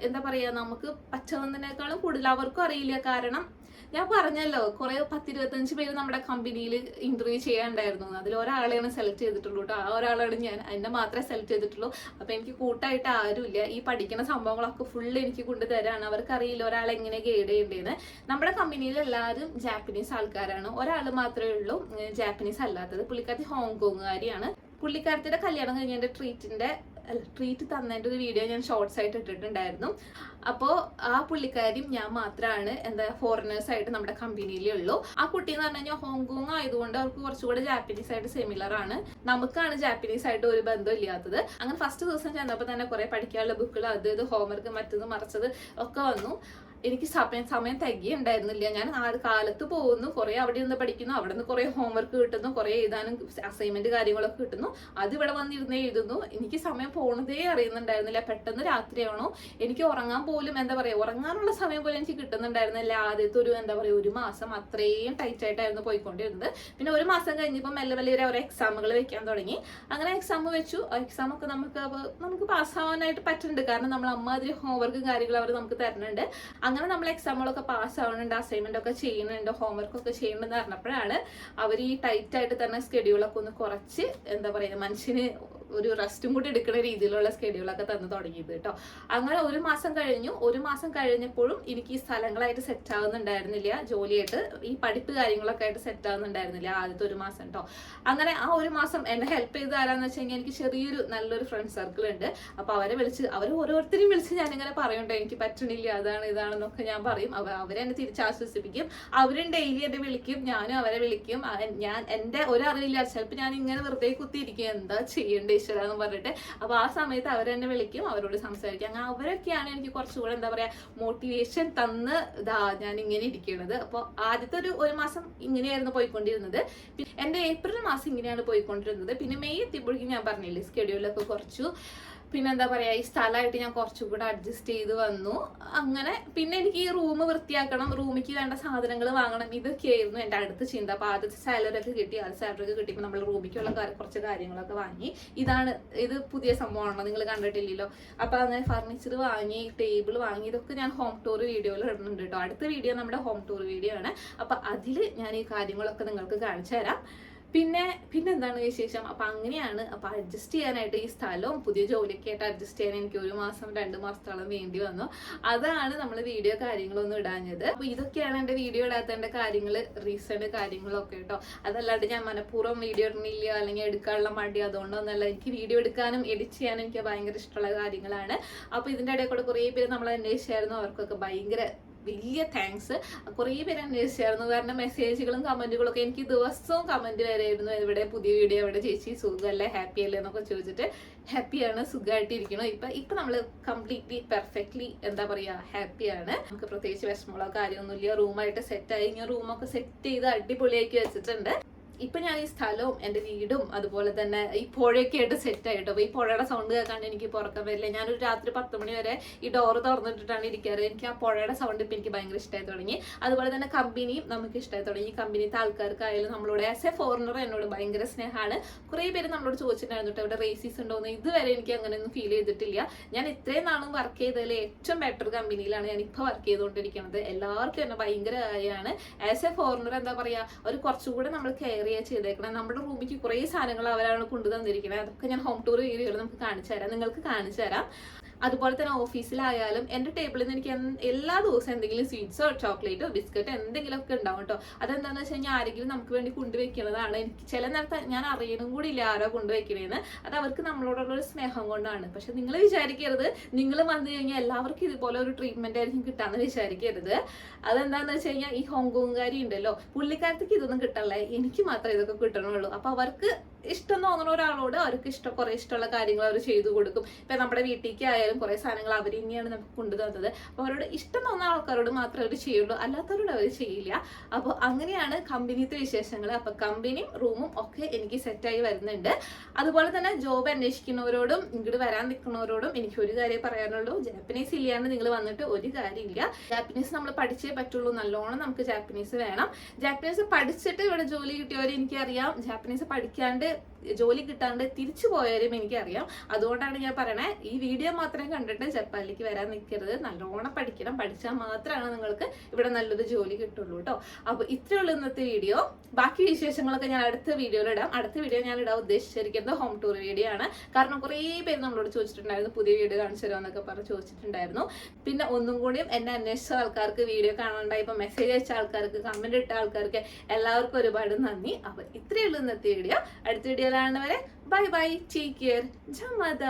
എന്താ പറയാ നമുക്ക് പച്ചവന്നതിനേക്കാളും കൂടുതൽ അവർക്കും അറിയില്ല. കാരണം ഞാൻ പറഞ്ഞല്ലോ കുറെ പത്തിരുപത്തഞ്ച് പേര് നമ്മുടെ കമ്പനിയിൽ ഇന്റർവ്യൂ ചെയ്യാണ്ടായിരുന്നു അതിൽ ഒരാളെയാണ് സെലക്ട് ചെയ്തിട്ടുള്ളൂ കേട്ടോ ആ ഒരാളാണ് ഞാൻ എന്നെ മാത്രമേ സെലക്ട് ചെയ്തിട്ടുള്ളൂ. അപ്പൊ എനിക്ക് കൂട്ടായിട്ട് ആരുമില്ല. ഈ പഠിക്കുന്ന സംഭവങ്ങളൊക്കെ ഫുള്ള് എനിക്ക് കൊണ്ടുതരാണ് അവർക്കറിയില്ല ഒരാൾ എങ്ങനെ ഗൈഡ് ചെയ്യേണ്ടതെന്ന് നമ്മുടെ കമ്പനിയിൽ എല്ലാവരും ജാപ്പനീസ് ആൾക്കാരാണ്. ഒരാൾ മാത്രമേ ഉള്ളൂ. ജാപ്പനീസ് അല്ലാത്തത്. പുള്ളിക്കാരത്തി ഹോങ്കോങ്ങുകാരിയാണ് പുള്ളിക്കാരത്തിന്റെ കല്യാണം കഴിഞ്ഞതിന്റെ ട്രീറ്റിന്റെ ട്രീറ്റ് തന്നതിന്റെ ഒരു വീഡിയോ ഞാൻ ഷോർട്സ് ആയിട്ട് ഇട്ടിട്ടുണ്ടായിരുന്നു. അപ്പോൾ ആ പുള്ളിക്കാരിയും ഞാൻ മാത്രമാണ് എന്താ ഫോറിനേഴ്സ് ആയിട്ട് നമ്മുടെ കമ്പനിയിലുള്ളൂ ആ കുട്ടി എന്ന് പറഞ്ഞു കഴിഞ്ഞാൽ ഹോങ്കോങ് ആയതുകൊണ്ട് അവർക്ക് കുറച്ചുകൂടെ ജാപ്പനീസ് ആയിട്ട് സിമിലർ ആണ്. നമുക്കാണ് ജാപ്പനീസ് ആയിട്ട് ഒരു ബന്ധം ഇല്ലാത്തത്. അങ്ങനെ ഫസ്റ്റ് ദിവസം ചെന്നപ്പോൾ തന്നെ കുറെ പഠിക്കാനുള്ള ബുക്കുകൾ അത് ഇത് ഹോംവർക്ക് മറ്റത് മറിച്ചത് ഒക്കെ വന്നു. എനിക്ക് സമയം സമയം തികയുണ്ടായിരുന്നില്ല. ഞാൻ ആ കാലത്ത് പോകുന്നു. കുറെ അവിടെ നിന്ന് പഠിക്കുന്നു. അവിടെ നിന്ന് കുറെ ഹോംവർക്ക് കിട്ടുന്നു. കുറെ എഴുതാനും അസൈൻമെന്റ് കാര്യങ്ങളൊക്കെ കിട്ടുന്നു. അത് ഇവിടെ വന്നിരുന്ന് എഴുതുന്നു. എനിക്ക് സമയം പോണതേ അറിയുന്നുണ്ടായിരുന്നില്ല. പെട്ടെന്ന് രാത്രിയാണോ. എനിക്ക് ഉറങ്ങാൻ പോലും എന്താ പറയാ ഉറങ്ങാനുള്ള സമയം പോലും എനിക്ക് കിട്ടുന്നുണ്ടായിരുന്നില്ല. ആദ്യത്തെ ഒരു എന്താ പറയാ ഒരു മാസം അത്രയും ടൈറ്റ് ആയിട്ടായിരുന്നു പോയിക്കൊണ്ടിരുന്നത്. പിന്നെ ഒരു മാസം കഴിഞ്ഞപ്പോൾ മെല്ലെ മെല്ലെ ഒരു എക്സാമുകൾ വെക്കാൻ തുടങ്ങി. അങ്ങനെ എക്സാം വെച്ചു. എക്സാം ഒക്കെ നമുക്ക് നമുക്ക് പാസ്സാവാനായിട്ട് പറ്റുന്നുണ്ട്. കാരണം നമ്മൾ അമ്മാതിരി ഹോംവർക്കും കാര്യങ്ങളും അവർ നമുക്ക് തരുന്നുണ്ട്. അങ്ങനെ നമ്മൾ എക്സാമുകളൊക്കെ പാസ് ആവുന്നുണ്ട് അസൈൻമെന്റ് ഒക്കെ ചെയ്യുന്നുണ്ട് ഹോംവർക്ക് ഒക്കെ ചെയ്യുന്നുണ്ടെന്ന് പറഞ്ഞപ്പോഴാണ് അവർ ഈ ടൈറ്റ് ആയിട്ട് തന്നെ സ്കെഡ്യൂളൊക്കെ ഒന്ന് കുറച്ച് എന്താ പറയുക മനുഷ്യന് ഒരു റെസ്റ്റും കൂടി എടുക്കുന്ന രീതിയിലുള്ള സ്കെഡ്യൂളൊക്കെ തന്നു തുടങ്ങിയത് കേട്ടോ. അങ്ങനെ ഒരു മാസം കഴിഞ്ഞു. ഒരു മാസം കഴിഞ്ഞപ്പോഴും എനിക്ക് ഈ സ്ഥലങ്ങളായിട്ട് സെറ്റ് ആവുന്നുണ്ടായിരുന്നില്ല. ജോലിയായിട്ട് ഈ പഠിപ്പ് കാര്യങ്ങളൊക്കെ ആയിട്ട് സെറ്റ് ആവുന്നുണ്ടായിരുന്നില്ല ആദ്യത്തെ ഒരു മാസം കേട്ടോ. അങ്ങനെ ആ ഒരു മാസം എന്നെ ഹെൽപ്പ് ചെയ്ത് ആരാന്ന് വെച്ച് കഴിഞ്ഞാൽ എനിക്ക് ചെറിയൊരു നല്ലൊരു ഫ്രണ്ട് സർക്കിൾ ഉണ്ട്. അപ്പൊ അവരെ വിളിച്ച് അവർ ഓരോരുത്തരെയും വിളിച്ച് ഞാനിങ്ങനെ പറയണ്ടോ എനിക്ക് പറ്റണില്ല അതാണ് ഇതാണെന്നൊക്കെ ഞാൻ പറയും. അവ അവരെന്നെ തിരിച്ചാശ്വസിപ്പിക്കും. അവരും ഡെയിലി എന്നെ വിളിക്കും. ഞാനും അവരെ വിളിക്കും. ഞാൻ എന്റെ ഒരറിവില്ല. ചിലപ്പോൾ ഞാൻ ഇങ്ങനെ വെറുതെ കുത്തിയിരിക്കും. എന്താ ചെയ്യേണ്ടത് ഈശ്വര എന്ന് പറഞ്ഞിട്ട്. അപ്പൊ ആ സമയത്ത് അവരെന്നെ വിളിക്കും. അവരോട് സംസാരിക്കും. അങ്ങനെ അവരൊക്കെയാണ് എനിക്ക് കുറച്ചുകൂടെ എന്താ പറയാ മോട്ടിവേഷൻ തന്ന് ഇതാ ഞാൻ ഇങ്ങനെ ഇരിക്കുന്നത് അപ്പോൾ ആദ്യത്തെ ഒരു ഒരു മാസം ഇങ്ങനെയായിരുന്നു പോയിക്കൊണ്ടിരുന്നത്. എന്റെ ഏപ്രിൽ മാസം ഇങ്ങനെയാണ് പോയിക്കൊണ്ടിരുന്നത്. പിന്നെ മെയ് എത്തിയപ്പോഴേക്കും ഞാൻ പറഞ്ഞില്ലേ സ്കെഡ്യൂളൊക്കെ കുറച്ചു. പിന്നെ എന്താ പറയാ ഈ സ്ഥലമായിട്ട് ഞാൻ കുറച്ചും കൂടെ അഡ്ജസ്റ്റ് ചെയ്ത് വന്നു. അങ്ങനെ പിന്നെ എനിക്ക് ഈ റൂം വൃത്തിയാക്കണം റൂമിക്ക് വേണ്ട സാധനങ്ങൾ വാങ്ങണം ഇതൊക്കെയായിരുന്നു എന്റെ അടുത്ത ചിന്ത. അപ്പൊ ആദ്യത്തെ സാലറി ഒക്കെ കിട്ടി ആദ്യ സാലറി ഒക്കെ കിട്ടിയപ്പോൾ നമ്മൾ റൂമിക്കുള്ള കുറച്ച് കാര്യങ്ങളൊക്കെ വാങ്ങി. ഇതാണ് ഇത് പുതിയ സംഭവമാണോ നിങ്ങൾ കണ്ടിട്ടില്ലല്ലോ. അപ്പൊ അങ്ങനെ ഫർണിച്ചർ വാങ്ങി ടേബിൾ വാങ്ങി ഇതൊക്കെ ഞാൻ ഹോം ടൂർ വീഡിയോയിൽ ഇടുന്നുണ്ട് കേട്ടോ അടുത്ത വീഡിയോ നമ്മുടെ ഹോം ടൂർ വീഡിയോ ആണ്. അപ്പൊ അതിൽ ഞാൻ ഈ കാര്യങ്ങളൊക്കെ നിങ്ങൾക്ക് കാണിച്ചു തരാം. പിന്നെ പിന്നെ എന്താണ് വിശേഷം? അപ്പൊ അങ്ങനെയാണ്. അപ്പൊ അഡ്ജസ്റ്റ് ചെയ്യാനായിട്ട് ഈ സ്ഥലവും പുതിയ ജോലിയൊക്കെ ആയിട്ട് അഡ്ജസ്റ്റ് ചെയ്യാൻ എനിക്ക് ഒരു മാസം രണ്ട് മാസത്തോളം വേണ്ടി വന്നു. അതാണ് നമ്മൾ വീഡിയോ കാര്യങ്ങളൊന്നും ഇടാഞ്ഞത്. അപ്പൊ ഇതൊക്കെയാണ് എന്റെ വീഡിയോ ഇടാത്തതിന്റെ കാര്യങ്ങൾ റീസൺ കാര്യങ്ങളൊക്കെ കേട്ടോ. അതല്ലാണ്ട് ഞാൻ മനഃപൂർവം വീഡിയോ ഇടുന്നില്ല അല്ലെങ്കിൽ എടുക്കാനുള്ള മടി അതുകൊണ്ടൊന്നല്ല. എനിക്ക് വീഡിയോ എടുക്കാനും എഡിറ്റ് ചെയ്യാനും എനിക്ക് ഭയങ്കര ഇഷ്ടമുള്ള കാര്യങ്ങളാണ്. അപ്പൊ ഇതിന്റെ ഇടയിൽ കൂടെ കുറേ പേര് നമ്മൾ അന്വേഷിച്ചായിരുന്നു. അവർക്കൊക്കെ ഭയങ്കര വലിയ താങ്ക്സ് കുറേ പേര് അന്വേഷിച്ചായിരുന്നു. കാരണം മെസ്സേജുകളും കമന്റുകളും ഒക്കെ എനിക്ക് ദിവസവും കമന്റ് വരായിരുന്നു. ഇവിടെ പുതിയ വീഡിയോ ഇവിടെ ചേച്ചി സുഖമല്ലേ ഹാപ്പി അല്ലേ എന്നൊക്കെ ചോദിച്ചിട്ട് ഹാപ്പിയാണ് സുഖമായിട്ടിരിക്കണം ഇപ്പൊ ഇപ്പൊ നമ്മൾ കംപ്ലീറ്റ്ലി പെർഫെക്റ്റ്ലി എന്താ പറയാ ഹാപ്പിയാണ് നമുക്ക് പ്രത്യേകിച്ച് വിഷമങ്ങളോ കാര്യമൊന്നുമില്ല. റൂമായിട്ട് സെറ്റായി ഞാൻ റൂമൊക്കെ സെറ്റ് ചെയ്ത് അടിപൊളിയാക്കി വെച്ചിട്ടുണ്ട്. ഇപ്പൊ ഞാൻ ഈ സ്ഥലവും എന്റെ വീടും അതുപോലെ തന്നെ ഈ പുഴയൊക്കെ ആയിട്ട് സെറ്റ് ആയിട്ടോ അപ്പൊ ഈ പുഴയുടെ സൗണ്ട് കേൾക്കാണ്ട് എനിക്ക് പുറക്കാൻ വരില്ല. ഞാനൊരു രാത്രി പത്ത് മണി വരെ ഈ ഡോറ് തുറന്നിട്ടിട്ടാണ് ഇരിക്കാറ്. എനിക്ക് ആ പുഴയുടെ സൗണ്ട് ഇപ്പൊ എനിക്ക് ഭയങ്കര ഇഷ്ടമായി തുടങ്ങി. അതുപോലെ തന്നെ കമ്പനിയും നമുക്ക് ഇഷ്ടമായി തുടങ്ങി. കമ്പനിത്തെ ആൾക്കാർക്കായാലും നമ്മളോട് ആസ് എ ഫോറിനർ എന്നോട് ഭയങ്കര സ്നേഹമാണ് കുറെ പേര് നമ്മളോട് ചോദിച്ചിട്ടുണ്ടായിരുന്നു കേട്ടോ റേസീസ് ഉണ്ടോ? എന്ന്. ഇതുവരെ എനിക്ക് അങ്ങനെയൊന്നും ഫീൽ ചെയ്തിട്ടില്ല. ഞാൻ ഇത്രയും നാളും വർക്ക് ചെയ്തതിൽ ഏറ്റവും ബെറ്റർ കമ്പനിയിലാണ് ഞാൻ ഇപ്പോൾ വർക്ക് ചെയ്തുകൊണ്ടിരിക്കുന്നത്. എല്ലാവർക്കും എന്നെ കാര്യമാണ് ആസ് എ ഫോറിനർ എന്താ പറയാ ഒരു കുറച്ചുകൂടെ നമ്മൾ കെയർ ചെയ്യുക ചെയ്തേക്കണം. നമ്മുടെ റൂമിക്ക് കുറേ സാധനങ്ങൾ അവരാണ് കൊണ്ടു തന്നിരിക്കുന്നത് അതൊക്കെ ഞാൻ ഹോം ടൂർ വീഡിയോയിൽ നമുക്ക് കാണിച്ചു തരാം. നിങ്ങൾക്ക് കാണിച്ചു തരാം. അതുപോലെ തന്നെ ഓഫീസിലായാലും എന്റെ ടേബിളിൽ നിന്ന് എനിക്ക് എല്ലാ ദിവസവും എന്തെങ്കിലും സ്വീറ്റ്സോ ചോക്ലേറ്റോ ബിസ്ക്കറ്റോ എന്തെങ്കിലും ഒക്കെ ഉണ്ടാവും കേട്ടോ. അതെന്താണെന്ന് വെച്ച് കഴിഞ്ഞാൽ ആരെങ്കിലും നമുക്ക് വേണ്ടി കൊണ്ടുവയ്ക്കുന്നതാണ് എനിക്ക് ചില നേരത്തെ ഞാൻ അറിയണം കൂടി ഇല്ല ആരോ കൊണ്ടുവയ്ക്കണേന്ന് അത് അവർക്ക് നമ്മളോടുള്ള ഒരു സ്നേഹം കൊണ്ടാണ്. പക്ഷെ നിങ്ങൾ വിചാരിക്കരുത്. നിങ്ങൾ വന്നു കഴിഞ്ഞാൽ എല്ലാവർക്കും ഇതുപോലെ ഒരു ട്രീറ്റ്മെന്റ് ആയിരിക്കും കിട്ടാന്ന് വിചാരിക്കരുത്. അതെന്താന്ന് വെച്ച് കഴിഞ്ഞാൽ ഈ ഹോങ്കോങ്കാരി ഉണ്ടല്ലോ. പുള്ളിക്കാരത്തേക്ക് ഇതൊന്നും കിട്ടല്ലേ എനിക്ക് മാത്രമേ ഇതൊക്കെ കിട്ടണുള്ളൂ. അപ്പൊ അവർക്ക് ഇഷ്ടം തോന്നുന്ന ഒരാളോട് അവർക്ക് ഇഷ്ടം കുറെ ഇഷ്ടമുള്ള കാര്യങ്ങൾ അവർ ചെയ്തു കൊടുക്കും. ഇപ്പൊ നമ്മുടെ വീട്ടിലേക്ക് ആയാലും കുറെ സാധനങ്ങൾ അവർ തന്നെയാണ് നമുക്ക് കൊണ്ടു തന്നത്. അപ്പൊ അവരോട് ഇഷ്ടം തോന്നുന്ന ആൾക്കാരോട് മാത്രമേ അവർ ചെയ്യുള്ളൂ. അല്ലാത്തവരോട് അവർ ചെയ്യില്ല. അപ്പോൾ അങ്ങനെയാണ് കമ്പനിത്തെ വിശേഷങ്ങൾ അപ്പൊ കമ്പനിയും റൂമും ഒക്കെ എനിക്ക് സെറ്റായി വരുന്നുണ്ട്. അതുപോലെ തന്നെ ജോബ് അന്വേഷിക്കുന്നവരോടും ഇങ്ങോട്ട് വരാൻ നിൽക്കുന്നവരോടും എനിക്ക് ഒരു കാര്യം പറയാനുള്ളൂ. ജാപ്പനീസ് ഇല്ലാണ്ട് നിങ്ങൾ വന്നിട്ട് ഒരു കാര്യമില്ല. ജാപ്പനീസ് നമ്മൾ പഠിച്ചേ പറ്റുള്ളൂ. നല്ലോണം നമുക്ക് ജാപ്പനീസ് വേണം. ജാപ്പനീസ് പഠിച്ചിട്ട് ഇവിടെ ജോലി കിട്ടിയവരെ എനിക്കറിയാം. ജാപ്പനീസ് പഠിക്കാണ്ട് it ജോലി കിട്ടാണ്ട് തിരിച്ചു പോയാലും എനിക്കറിയാം. അതുകൊണ്ടാണ് ഞാൻ പറയണേ ഈ വീഡിയോ മാത്രം കണ്ടിട്ട് ജപ്പാനിലേക്ക് വരാൻ നിൽക്കരുത്. നല്ലോണം പഠിക്കണം. പഠിച്ചാൽ മാത്രമാണ് നിങ്ങൾക്ക് ഇവിടെ നല്ലൊരു ജോലി കിട്ടുള്ളൂ കേട്ടോ. അപ്പോൾ ഉള്ളൂ ഇന്നത്തെ വീഡിയോ. ബാക്കി വിശേഷങ്ങളൊക്കെ ഞാൻ അടുത്ത വീഡിയോയിൽ ഇടാം. അടുത്ത വീഡിയോ ഞാൻ ഇടാൻ ഉദ്ദേശിച്ചിരിക്കുന്നത് ഹോം ടൂർ വീഡിയോ ആണ്. കാരണം കുറേ പേര് നമ്മളോട് ചോദിച്ചിട്ടുണ്ടായിരുന്നു പുതിയ വീഡിയോ കാണിച്ചു തരാമെന്നൊക്കെ പറഞ്ഞ് ചോദിച്ചിട്ടുണ്ടായിരുന്നു. പിന്നെ ഒന്നും കൂടിയും എന്നെ അന്വേഷിച്ച ആൾക്കാർക്ക് വീഡിയോ കാണാണ്ടായി. ഇപ്പൊ മെസ്സേജ് അയച്ച ആൾക്കാർക്ക് കമന്റ് ഇട്ട ആൾക്കാർക്ക് എല്ലാവർക്കും ഒരുപാട് നന്ദി. അപ്പൊ ഇത്രയേ ഉള്ളൂ ഇന്നത്തെ വീഡിയോ. അടുത്ത വീഡിയോയിലാണ് വരെ ബൈ ബൈ ടേക്ക് കെയർ ജമദ.